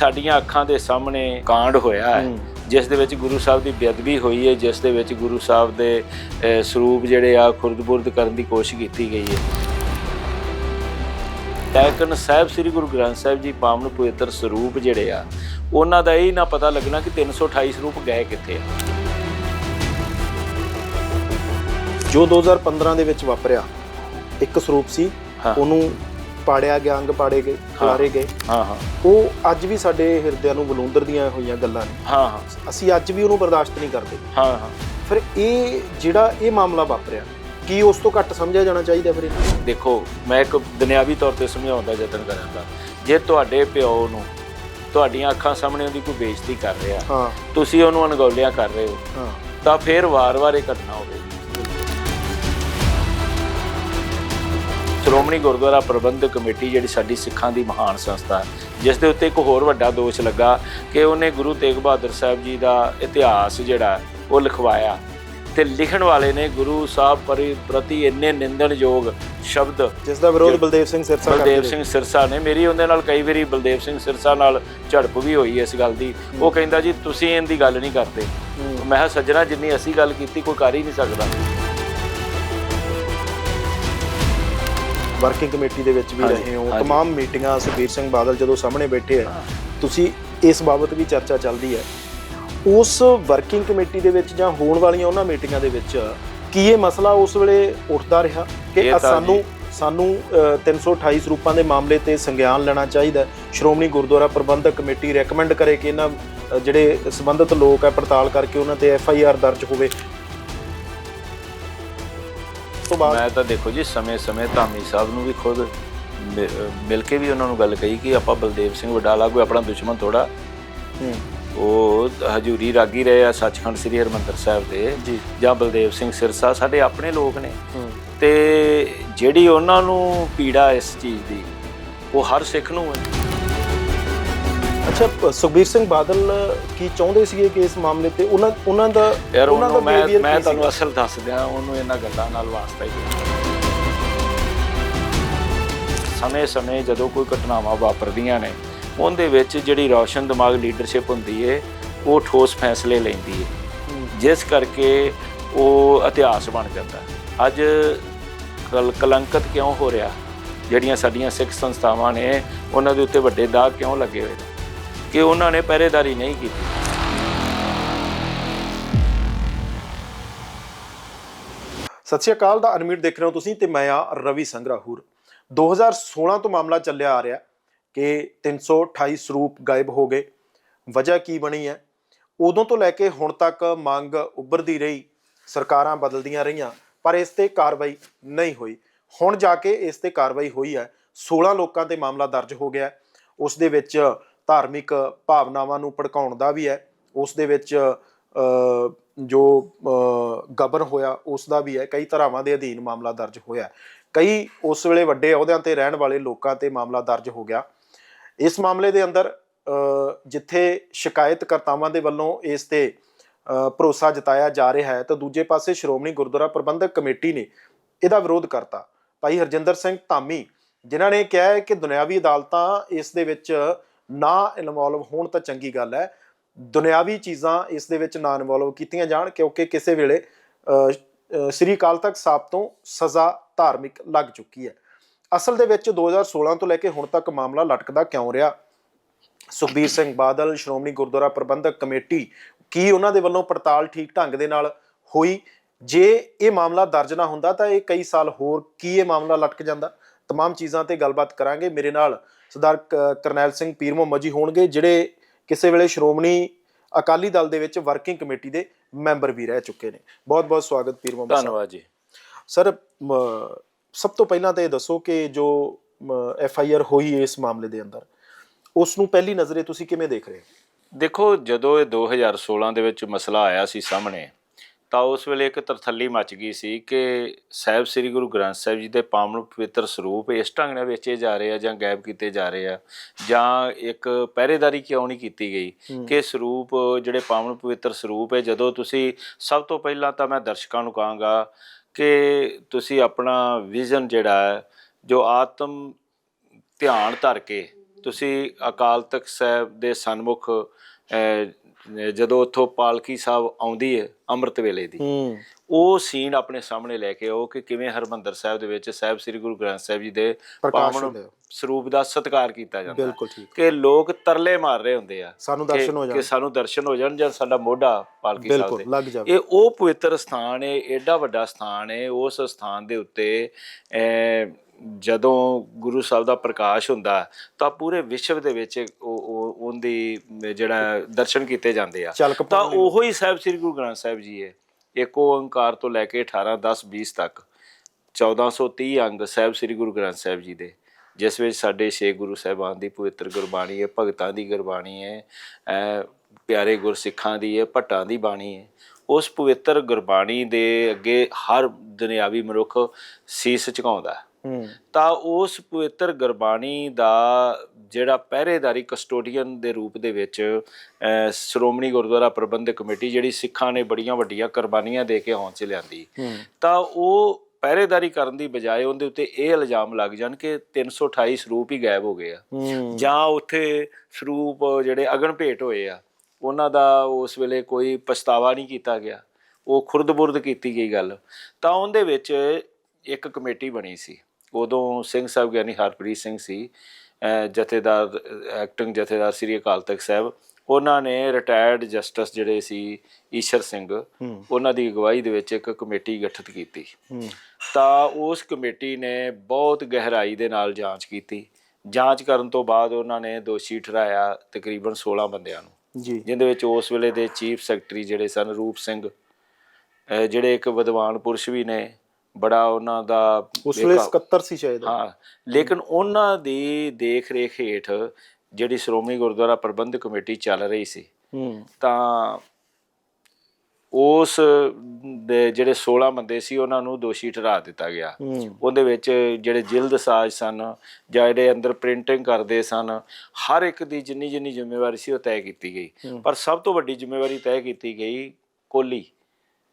ਸਾਡੀਆਂ ਅੱਖਾਂ ਦੇ ਸਾਹਮਣੇ ਕਾਂਡ ਹੋਇਆ ਹੈ ਜਿਸ ਦੇ ਵਿੱਚ ਗੁਰੂ ਸਾਹਿਬ ਦੀ ਬੇਅਦਬੀ ਹੋਈ ਹੈ ਜਿਸ ਦੇ ਵਿੱਚ ਗੁਰੂ ਸਾਹਿਬ ਦੇ ਸਰੂਪ ਜਿਹੜੇ ਆ ਖੁਰਦਬੁਰਦ ਕਰਨ ਦੀ ਕੋਸ਼ਿਸ਼ ਕੀਤੀ ਗਈ ਹੈ। ਲੇਕਿਨ ਸਾਹਿਬ ਸ੍ਰੀ ਗੁਰੂ ਗ੍ਰੰਥ ਸਾਹਿਬ ਜੀ ਪਾਵਨ ਪਵਿੱਤਰ ਸਰੂਪ ਜਿਹੜੇ ਆ ਉਹਨਾਂ ਦਾ ਇਹ ਨਾ ਪਤਾ ਲੱਗਣਾ ਕਿ 328 ਸਰੂਪ ਗਏ ਕਿੱਥੇ ਆ। ਜੋ 2015 ਦੇ ਵਿੱਚ ਵਾਪਰਿਆ ਇੱਕ ਸਰੂਪ ਸੀ। ਉਹਨੂੰ ਪਾੜਿਆ ਗਿਆ ਅੰਗ ਪਾੜੇ ਗਏ ਖਿਲਾਰੇ ਗਏ। ਹਾਂ ਹਾਂ। ਉਹ ਅੱਜ ਵੀ ਸਾਡੇ ਹਿਰਦਿਆਂ ਨੂੰ ਬਲੂੰਦਰ ਦੀਆਂ ਹੋਈਆਂ ਗੱਲਾਂ ਨੇ। ਹਾਂ ਹਾਂ। ਅਸੀਂ ਅੱਜ ਵੀ ਉਹਨੂੰ ਬਰਦਾਸ਼ਤ ਨਹੀਂ ਕਰਦੇ। ਹਾਂ ਹਾਂ। ਫਿਰ ਇਹ ਜਿਹੜਾ ਇਹ ਮਾਮਲਾ ਵਾਪਰਿਆ ਕੀ ਉਸ ਤੋਂ ਘੱਟ ਸਮਝਿਆ ਜਾਣਾ ਚਾਹੀਦਾ ਫਿਰ ਇਹਨੂੰ? ਦੇਖੋ ਮੈਂ ਇੱਕ ਦੁਨਿਆਵੀ ਤੌਰ ਤੇ ਸਮਝਾਉਣ ਦਾ ਯਤਨ ਕਰਾਂਗਾ ਜੇ ਤੁਹਾਡੇ ਪਿਓ ਨੂੰ ਤੁਹਾਡੀਆਂ ਅੱਖਾਂ ਸਾਹਮਣੇ ਉਹਦੀ ਕੋਈ ਬੇਇੱਜ਼ਤੀ ਕਰ ਰਿਹਾ ਹਾਂ। ਤੁਸੀਂ ਉਹਨੂੰ ਅਣਗੌਲਿਆ ਕਰ ਰਹੇ ਹੋ ਹਾਂ। ਤਾਂ ਫਿਰ ਵਾਰ-ਵਾਰ ਇਹ ਘਟਨਾ ਹੋਵੇਗੀ। ਸ਼੍ਰੋਮਣੀ ਗੁਰਦੁਆਰਾ ਪ੍ਰਬੰਧਕ ਕਮੇਟੀ ਜਿਹੜੀ ਸਾਡੀ ਸਿੱਖਾਂ ਦੀ ਮਹਾਨ ਸੰਸਥਾ ਹੈ, ਜਿਸ ਦੇ ਉੱਤੇ ਇੱਕ ਹੋਰ ਵੱਡਾ ਦੋਸ਼ ਲੱਗਾ ਕਿ ਉਹਨੇ ਗੁਰੂ ਤੇਗ ਬਹਾਦਰ ਸਾਹਿਬ ਜੀ ਦਾ ਇਤਿਹਾਸ ਜਿਹੜਾ ਉਹ ਲਿਖਵਾਇਆ। ਤੇ ਲਿਖਣ ਵਾਲੇ ਨੇ ਗੁਰੂ ਸਾਹਿਬ ਪਰੀ ਪ੍ਰਤੀ ਇੰਨੇ ਨਿੰਦਣਯੋਗ ਸ਼ਬਦ ਜਿਸ ਦਾ ਵਿਰੋਧ ਬਲਦੇਵ ਸਿੰਘ ਸਿਰਸਾ ਬਲਦੇਵ। ਸਿੰਘ ਸਿਰਸਾ ਨੇ। ਮੇਰੀ ਉਹਦੇ ਨਾਲ ਕਈ ਵਾਰੀ ਬਲਦੇਵ ਸਿੰਘ ਸਿਰਸਾ ਨਾਲ ਝੜਪ ਵੀ ਹੋਈ ਇਸ ਗੱਲ ਦੀ। ਉਹ ਕਹਿੰਦਾ ਜੀ ਤੁਸੀਂ ਇਹਦੀ ਗੱਲ ਨਹੀਂ ਕਰਦੇ। ਮੈਂ ਕਿਹਾ ਸੱਜਣਾ ਜਿੰਨੀ ਅਸੀਂ ਗੱਲ ਕੀਤੀ ਕੋਈ ਕਰ ਹੀ ਨਹੀਂ ਸਕਦਾ। ਵਰਕਿੰਗ ਕਮੇਟੀ ਦੇ ਵਿੱਚ ਵੀ ਰਹੇ ਹੋ। ਤਮਾਮ ਮੀਟਿੰਗਾਂ ਸੁਖਬੀਰ ਸਿੰਘ ਬਾਦਲ ਜਦੋਂ ਸਾਹਮਣੇ ਬੈਠੇ ਆ ਤੁਸੀਂ ਇਸ ਬਾਬਤ ਵੀ ਚਰਚਾ ਚੱਲਦੀ ਹੈ। ਉਸ ਵਰਕਿੰਗ ਕਮੇਟੀ ਦੇ ਵਿੱਚ ਜਾਂ ਹੋਣ ਵਾਲੀਆਂ ਉਹਨਾਂ ਮੀਟਿੰਗਾਂ ਦੇ ਵਿੱਚ ਕੀ ਇਹ ਮਸਲਾ ਉਸ ਵੇਲੇ ਉੱਠਦਾ ਰਿਹਾ ਕਿ ਸਾਨੂੰ ਸਾਨੂੰ 328 ਰੂਪਾਂ ਦੇ ਮਾਮਲੇ ਤੇ ਸੰਗਿਆਨ ਲੈਣਾ ਚਾਹੀਦਾ ਸ਼੍ਰੋਮਣੀ ਗੁਰਦੁਆਰਾ ਪ੍ਰਬੰਧਕ ਕਮੇਟੀ ਰეკਮੈਂਡ ਕਰੇ ਕਿ ਇਹਨਾਂ ਜਿਹੜੇ ਸਬੰਧਤ ਲੋਕ ਹੈ ਪੜਤਾਲ ਕਰਕੇ ਉਹਨਾਂ ਤੇ ਐਫ ਆਈ ਆਰ ਦਰਜ ਹੋਵੇ। ਤੋਂ ਬਾਅਦ? ਮੈਂ ਤਾਂ ਦੇਖੋ ਜੀ ਸਮੇਂ-ਸਮੇਂ ਧਾਮੀ ਸਾਹਿਬ ਨੂੰ ਵੀ ਖੁਦ ਮਿਲ ਕੇ ਵੀ ਉਹਨਾਂ ਨੂੰ ਗੱਲ ਕਹੀ ਕਿ ਆਪਾਂ ਬਲਦੇਵ ਸਿੰਘ ਵਡਾਲਾ ਕੋਈ ਆਪਣਾ ਦੁਸ਼ਮਣ ਥੋੜਾ ਉਹ ਹਜੂਰੀ ਰਾਗੀ ਰਹੇ ਆ ਸੱਚਖੰਡ ਸ੍ਰੀ ਹਰਿਮੰਦਰ ਸਾਹਿਬ ਦੇ। ਜੀ। ਜਾਂ ਬਲਦੇਵ ਸਿੰਘ ਸਿਰਸਾ ਸਾਡੇ ਆਪਣੇ ਲੋਕ ਨੇ। ਤੇ ਜਿਹੜੀ ਉਹਨਾਂ ਨੂੰ ਪੀੜਾ ਇਸ ਚੀਜ਼ ਦੀ ਉਹ ਹਰ ਸਿੱਖ ਨੂੰ ਹੈ ਅੱਛਾ ਸੁਖਬੀਰ ਸਿੰਘ ਬਾਦਲ ਕੀ ਚਾਹੁੰਦੇ ਸੀਗੇ ਕਿ ਇਸ ਮਾਮਲੇ ਤੇ? ਉਹਨਾਂ ਉਹਨਾਂ ਦਾ ਯਾਰ ਉਹਨਾਂ ਦਾ ਮੈਂ ਮੈਂ ਤੁਹਾਨੂੰ? ਅਸਲ ਦੱਸ ਦਿਆਂ ਉਹਨੂੰ ਇਹਨਾਂ ਗੱਲਾਂ ਨਾਲ ਵਾਸਤਾ ਹੀ ਨਹੀਂ। ਸਮੇਂ-ਸਮੇਂ ਜਦੋਂ ਕੋਈ ਘਟਨਾਵਾਂ ਵਾਪਰਦੀਆਂ ਨੇ ਉਹਦੇ ਵਿੱਚ ਜਿਹੜੀ ਰੌਸ਼ਨ ਦਿਮਾਗ ਲੀਡਰਸ਼ਿਪ ਹੁੰਦੀ ਏ ਉਹ ਠੋਸ ਫੈਸਲੇ ਲੈਂਦੀ ਏ। ਜਿਸ ਕਰਕੇ ਉਹ ਇਤਿਹਾਸ ਬਣ ਜਾਂਦਾ। ਅੱਜ ਕਲ ਕਲੰਕਤ ਕਿਉਂ ਹੋ ਰਿਹਾ? ਜਿਹੜੀਆਂ ਸਾਡੀਆਂ ਸਿੱਖ ਸੰਸਥਾਵਾਂ ਨੇ ਉਹਨਾਂ ਦੇ ਉੱਤੇ ਵੱਡੇ ਦਾਗ ਕਿਉਂ ਲੱਗੇ ਹੋਏ ਨੇ? ਕਿ ਉਹਨਾਂ ਨੇ ਪਹਿਰੇਦਾਰੀ ਨਹੀਂ ਕੀਤੀ। ਸਤਿ ਸ਼੍ਰੀ ਅਕਾਲ, ਦਾ ਅਨਮਿਊਟ ਦੇਖ ਰਹੇ ਹੋ ਤੁਸੀਂ ਤੇ ਮੈਂ ਆ ਰਵੀ ਸੰਗਰਾਹੂਰ। 2016 ਤੋਂ ਮਾਮਲਾ ਚੱਲਿਆ ਆ ਰਿਹਾ ਕਿ 328 ਸਰੂਪ ਗਾਇਬ ਹੋ ਗਏ। ਵਜ੍ਹਾ ਕੀ ਬਣੀ ਹੈ? ਉਦੋਂ ਤੋਂ ਲੈ ਕੇ ਹੁਣ ਤੱਕ ਮੰਗ ਉੱਭਰਦੀ ਰਹੀ, ਸਰਕਾਰਾਂ ਬਦਲਦੀਆਂ ਰਹੀਆਂ, ਪਰ ਇਸ ਤੇ ਕਾਰਵਾਈ ਨਹੀਂ ਹੋਈ। ਹੁਣ ਜਾ ਕੇ ਇਸ ਤੇ ਕਾਰਵਾਈ ਹੋਈ ਹੈ। 16 ਲੋਕਾਂ ਤੇ ਮਾਮਲਾ ਦਰਜ ਹੋ ਗਿਆ। ਹੈ। ਉਸ ਦੇ ਵਿੱਚ ਧਾਰਮਿਕ ਭਾਵਨਾਵਾਂ ਨੂੰ ਭੜਕਾਉਣ ਦਾ ਵੀ ਹੈ। ਉਸ ਦੇ ਵਿੱਚ ਜੋ ਗਬਨ ਹੋਇਆ, ਉਸ ਦਾ ਵੀ ਹੈ। ਕਈ ਧਾਰਾਵਾਂ ਦੇ ਅਧੀਨ ਮਾਮਲਾ ਦਰਜ ਹੋਇਆ ਕਈ ਉਸ ਵੇਲੇ ਵੱਡੇ ਅਹੁਦਿਆਂ ਤੇ ਰਹਿਣ ਵਾਲੇ ਲੋਕਾਂ ਤੇ ਮਾਮਲਾ ਦਰਜ ਹੋ ਗਿਆ। ਇਸ ਮਾਮਲੇ ਦੇ ਅੰਦਰ ਜਿੱਥੇ ਸ਼ਿਕਾਇਤਕਰਤਾਵਾਂ ਦੇ ਵੱਲੋਂ ਇਸ ਤੇ ਭਰੋਸਾ ਜਤਾਇਆ ਜਾ ਰਿਹਾ ਹੈ, ਤਾਂ ਦੂਜੇ ਪਾਸੇ ਸ਼੍ਰੋਮਣੀ ਗੁਰਦੁਆਰਾ ਪ੍ਰਬੰਧਕ ਕਮੇਟੀ ਨੇ ਇਹਦਾ ਵਿਰੋਧ ਕਰਤਾ। ਭਾਈ ਹਰਜਿੰਦਰ ਸਿੰਘ ਧਾਮੀ, ਜਿਨ੍ਹਾਂ ਨੇ ਕਿਹਾ ਹੈ ਕਿ ਦੁਨਿਆਵੀ ਅਦਾਲਤਾਂ ਇਸ ਦੇ ਵਿੱਚ ਨਾ ਇਨਵੋਲਵ ਹੋਣ ਤਾਂ ਚੰਗੀ ਗੱਲ ਹੈ ਦੁਨਿਆਵੀ ਚੀਜ਼ਾਂ ਇਸ ਦੇ ਵਿੱਚ ਨਾ ਇਨਵੋਲਵ ਕੀਤੀਆਂ ਜਾਣ ਕਿਉਂਕਿ ਕਿਸੇ ਵੇਲੇ ਅ, ਅ, ਸ੍ਰੀ ਅਕਾਲ ਤਖਤ ਸਾਹਿਬ ਤੋਂ ਸਜ਼ਾ ਧਾਰਮਿਕ ਲੱਗ ਚੁੱਕੀ ਹੈ ਅਸਲ ਦੇ ਵਿੱਚ 2016 ਤੋਂ ਲੈ ਕੇ ਹੁਣ ਤੱਕ ਮਾਮਲਾ ਲਟਕਦਾ ਕਿਉਂ ਰਿਹਾ ਸੁਖਬੀਰ ਸਿੰਘ ਬਾਦਲ ਸ਼੍ਰੋਮਣੀ ਗੁਰਦੁਆਰਾ ਪ੍ਰਬੰਧਕ ਕਮੇਟੀ ਕੀ ਉਹਨਾਂ ਦੇ ਵੱਲੋਂ ਪੜਤਾਲ ਠੀਕ ਢੰਗ ਦੇ ਨਾਲ ਹੋਈ ਜੇ ਇਹ ਮਾਮਲਾ ਦਰਜ ਨਾ ਹੁੰਦਾ ਤਾਂ ਇਹ ਕਈ ਸਾਲ ਹੋਰ ਕੀ ਇਹ ਮਾਮਲਾ ਲਟਕ ਜਾਂਦਾ तमाम ਚੀਜ਼ਾਂ ਤੇ ਗੱਲਬਾਤ ਕਰਾਂਗੇ ਮੇਰੇ ਨਾਲ ਸਰਦਾਰ ਕਰਨੈਲ ਸਿੰਘ ਪੀਰ ਮੁਹੰਮਦ ਜੀ ਹੋਣਗੇ ਜਿਹੜੇ ਕਿਸੇ ਵੇਲੇ ਸ਼੍ਰੋਮਣੀ ਅਕਾਲੀ ਦਲ ਦੇ ਵਿੱਚ ਵਰਕਿੰਗ ਕਮੇਟੀ ਦੇ ਮੈਂਬਰ ਵੀ ਰਹਿ ਚੁੱਕੇ ਨੇ। ਬਹੁਤ ਬਹੁਤ ਸਵਾਗਤ ਪੀਰ ਮੁਹੰਮਦ ਸਾਹਿਬ। ਧੰਨਵਾਦ ਜੀ। ਸਰ ਸਭ ਤੋਂ ਪਹਿਲਾਂ ਤਾਂ ਇਹ ਦੱਸੋ ਕਿ ਜੋ ਐਫ ਆਈ ਆਰ ਹੋਈ ਇਸ ਮਾਮਲੇ ਦੇ ਅੰਦਰ ਉਸ ਨੂੰ ਪਹਿਲੀ ਨਜ਼ਰੇ ਤੁਸੀਂ ਕਿਵੇਂ ਦੇਖ ਰਹੇ ਹੋ? ਦੇਖੋ ਜਦੋਂ ਇਹ 2016 ਦੇ ਵਿੱਚ ਮਸਲਾ ਆਇਆ ਸੀ ਸਾਹਮਣੇ ਤਾਂ ਉਸ ਵੇਲੇ ਇੱਕ ਤਰਥੱਲੀ ਮਚ ਗਈ ਸੀ ਕਿ ਸਾਹਿਬ ਸ੍ਰੀ ਗੁਰੂ ਗ੍ਰੰਥ ਸਾਹਿਬ ਜੀ ਦੇ ਪਾਵਨ ਪਵਿੱਤਰ ਸਰੂਪ ਇਸ ਢੰਗ ਨਾਲ ਵੇਚੇ ਜਾ ਰਹੇ ਆ ਜਾਂ ਗਾਇਬ ਕੀਤੇ ਜਾ ਰਹੇ ਆ ਜਾਂ ਇੱਕ ਪਹਿਰੇਦਾਰੀ ਕਿਉਂ ਨਹੀਂ ਕੀਤੀ ਗਈ ਕਿ ਸਰੂਪ ਜਿਹੜੇ ਪਾਵਨ ਪਵਿੱਤਰ ਸਰੂਪ ਹੈ ਜਦੋਂ ਤੁਸੀਂ ਸਭ ਤੋਂ ਪਹਿਲਾਂ ਤਾਂ ਮੈਂ ਦਰਸ਼ਕਾਂ ਨੂੰ ਕਹਾਂਗਾ ਕਿ ਤੁਸੀਂ ਆਪਣਾ ਵਿਜ਼ਨ ਜਿਹੜਾ ਹੈ ਜੋ ਆਤਮ ਧਿਆਨ ਧਰ ਕੇ ਤੁਸੀਂ ਅਕਾਲ ਤਖਤ ਸਾਹਿਬ ਦੇ ਸਨਮੁਖ ਜਦੋਂ ਉੱਥੋਂ ਪਾਲਕੀ ਸਾਹਿਬ ਆਉਂਦੀ ਹੈ ਅੰਮ੍ਰਿਤ ਵੇਲੇ ਦੀ ਉਹ ਸੀਨ ਆਪਣੇ ਸਾਹਮਣੇ ਲੈ ਕੇ ਆਓ ਕਿ ਕਿਵੇਂ ਹਰਮੰਦਰ ਸਾਹਿਬ ਦੇ ਵਿੱਚ ਸਾਹਿਬ ਸ੍ਰੀ ਗੁਰੂ ਗ੍ਰੰਥ ਸਾਹਿਬ ਜੀ ਦੇ ਪਾਵਨ। ਸਰੂਪ ਦਾ ਸਤਿਕਾਰ ਕੀਤਾ ਜਾਂਦਾ ਹੈ। ਬਿਲਕੁਲ ਠੀਕ ਕਿ ਲੋਕ ਤਰਲੇ ਮਾਰ ਰਹੇ ਹੁੰਦੇ ਆ ਸਾਨੂੰ ਕਿ- ਦਰਸ਼ਨ ਹੋ ਕਿ ਜਾਣ ਸਾਨੂੰ ਦਰਸ਼ਨ ਹੋ ਜਾਣ ਜਾਂ ਸਾਡਾ ਮੋਢਾ ਪਾਲਕੀ ਸਾਹਿਬ ਬਿਲਕੁਲ ਦੇ ਲੱਗ ਜਾਵੇ ਇਹ ਉਹ ਪਵਿੱਤਰ ਸਥਾਨ ਹੈ ਏਡਾ ਵੱਡਾ ਸਥਾਨ ਹੈ ਉਸ ਸਥਾਨ ਦੇ ਉੱਤੇ ਜਦੋਂ ਗੁਰੂ ਸਾਹਿਬ ਦਾ ਪ੍ਰਕਾਸ਼ ਹੁੰਦਾ ਤਾਂ ਪੂਰੇ ਵਿਸ਼ਵ ਦੇ ਵਿੱਚ ਉਹਦੀ ਜਿਹੜਾ ਦਰਸ਼ਨ ਕੀਤੇ ਜਾਂਦੇ ਆ। ਤਾਂ ਉਹੋ ਹੀ ਸਾਹਿਬ ਸ੍ਰੀ ਗੁਰੂ ਗ੍ਰੰਥ ਸਾਹਿਬ ਜੀ ਹੈ ਇੱਕ ਓੰਕਾਰ ਤੋਂ ਲੈ ਕੇ 18 10 20 ਤੱਕ। 1430 ਅੰਗ ਸਾਹਿਬ ਸ੍ਰੀ ਗੁਰੂ ਗ੍ਰੰਥ ਸਾਹਿਬ ਜੀ ਦੇ। ਜਿਸ ਵਿੱਚ ਸਾਡੇ ਛੇ ਗੁਰੂ ਸਾਹਿਬਾਨ ਦੀ ਪਵਿੱਤਰ ਗੁਰਬਾਣੀ ਹੈ ਭਗਤਾਂ ਦੀ ਗੁਰਬਾਣੀ ਹੈ ਪਿਆਰੇ ਗੁਰਸਿੱਖਾਂ ਦੀ ਹੈ ਭੱਟਾਂ ਦੀ ਬਾਣੀ ਹੈ। ਉਸ ਪਵਿੱਤਰ ਗੁਰਬਾਣੀ ਦੇ ਅੱਗੇ ਹਰ ਦੁਨਿਆਵੀ ਮਨੁੱਖ ਸੀਸ ਝੁਕਾਉਂਦਾ ਹੂੰ। ਤਾਂ ਉਸ ਪਵਿੱਤਰ ਗੁਰਬਾਣੀ ਦਾ ਜਿਹੜਾ ਪਹਿਰੇਦਾਰੀ ਕਸਟੋਡੀਅਨ ਦੇ ਰੂਪ ਦੇ ਵਿੱਚ ਸ਼੍ਰੋਮਣੀ ਗੁਰਦੁਆਰਾ ਪ੍ਰਬੰਧਕ ਕਮੇਟੀ ਜਿਹੜੀ ਸਿੱਖਾਂ ਨੇ ਬੜੀਆਂ ਵੱਡੀਆਂ ਕੁਰਬਾਨੀਆਂ ਦੇ ਕੇ ਹੌਂਚ ਲਿਆਂਦੀ। ਤਾਂ ਉਹ ਪਹਿਰੇਦਾਰੀ ਕਰਨ ਦੀ ਬਜਾਏ ਉਹਦੇ ਉੱਤੇ ਇਹ ਇਲਜ਼ਾਮ ਲੱਗ ਜਾਣ ਕਿ 328 ਸਰੂਪ ਹੀ ਗਾਇਬ ਹੋ ਗਏ ਆ। ਜਾਂ ਉੱਥੇ ਸਰੂਪ ਜਿਹੜੇ ਅਗਨ ਭੇਟ ਹੋਏ ਆ ਉਹਨਾਂ ਦਾ ਉਸ ਵੇਲੇ ਕੋਈ ਪਛਤਾਵਾ ਨਹੀਂ ਕੀਤਾ ਗਿਆ। ਉਹ ਖੁਰਦ-ਬੁਰਦ ਕੀਤੀ ਗਈ ਗੱਲ। ਤਾਂ ਉਹਦੇ ਵਿੱਚ ਇੱਕ ਕਮੇਟੀ ਬਣੀ ਸੀ। ਉਦੋਂ ਸਿੰਘ ਸਾਹਿਬ ਗਿਆਨੀ ਹਰਪ੍ਰੀਤ ਸਿੰਘ ਸੀ ਜਥੇਦਾਰ ਐਕਟਿੰਗ ਜਥੇਦਾਰ ਸ੍ਰੀ ਅਕਾਲ ਤਖਤ ਸਾਹਿਬ। ਉਹਨਾਂ ਨੇ ਰਿਟਾਇਰਡ ਜਸਟਿਸ ਜਿਹੜੇ ਸੀ ਈਸ਼ਰ ਸਿੰਘ ਉਹਨਾਂ ਦੀ ਅਗਵਾਈ ਦੇ ਵਿੱਚ ਇੱਕ ਕਮੇਟੀ ਗਠਿਤ ਕੀਤੀ। ਤਾਂ ਉਸ ਕਮੇਟੀ ਨੇ ਬਹੁਤ ਗਹਿਰਾਈ ਦੇ ਨਾਲ ਜਾਂਚ ਕੀਤੀ। ਜਾਂਚ ਕਰਨ ਤੋਂ ਬਾਅਦ ਉਹਨਾਂ ਨੇ ਦੋਸ਼ੀ ਠਹਿਰਾਇਆ ਤਕਰੀਬਨ 16 ਬੰਦਿਆਂ ਨੂੰ। ਜੀ। ਜਿਨ੍ਹਾਂ ਵਿੱਚ ਉਸ ਵੇਲੇ ਦੇ ਚੀਫ ਸੈਕਟਰੀ ਜਿਹੜੇ ਸਨ ਰੂਪ ਸਿੰਘ ਜਿਹੜੇ ਇੱਕ ਵਿਦਵਾਨ ਪੁਰਸ਼ ਵੀ ਨੇ ਬੜਾ ਉਹਨਾਂ ਦਾ ਉਸ ਵੇਲੇ ਇੱਕ- 77 ਸੀ ਸ਼ਾਇਦ। ਹਾਂ ਲੇਕਿਨ ਉਹਨਾਂ ਦੀ ਦੇਖ ਰੇਖ ਹੇਠ ਜਿਹੜੀ ਸ਼੍ਰੋਮਣੀ ਗੁਰਦੁਆਰਾ ਪ੍ਰਬੰਧਕ ਕਮੇਟੀ ਚੱਲ ਰਹੀ ਸੀ ਤਾਂ ਉਸ ਦੇ ਜਿਹੜੇ 16 ਬੰਦੇ ਸੀ ਉਹਨਾਂ ਨੂੰ ਦੋਸ਼ੀ ਠਹਿਰਾ ਦਿੱਤਾ ਗਿਆ। ਉਹਦੇ ਵਿੱਚ ਜਿਹੜੇ ਜਿਲਦ ਸਾਜ਼ ਸਨ ਜਾਂ ਜਿਹੜੇ ਅੰਦਰ ਪ੍ਰਿੰਟਿੰਗ ਕਰਦੇ ਸਨ ਹਰ ਇੱਕ ਦੀ ਜਿੰਨੀ ਜਿੰਨੀ ਜ਼ਿੰਮੇਵਾਰੀ ਸੀ ਉਹ ਤੈਅ ਕੀਤੀ ਗਈ। ਪਰ ਸਭ ਤੋਂ ਵੱਡੀ ਜ਼ਿੰਮੇਵਾਰੀ ਤੈਅ ਕੀਤੀ ਗਈ ਕੋਹਲੀ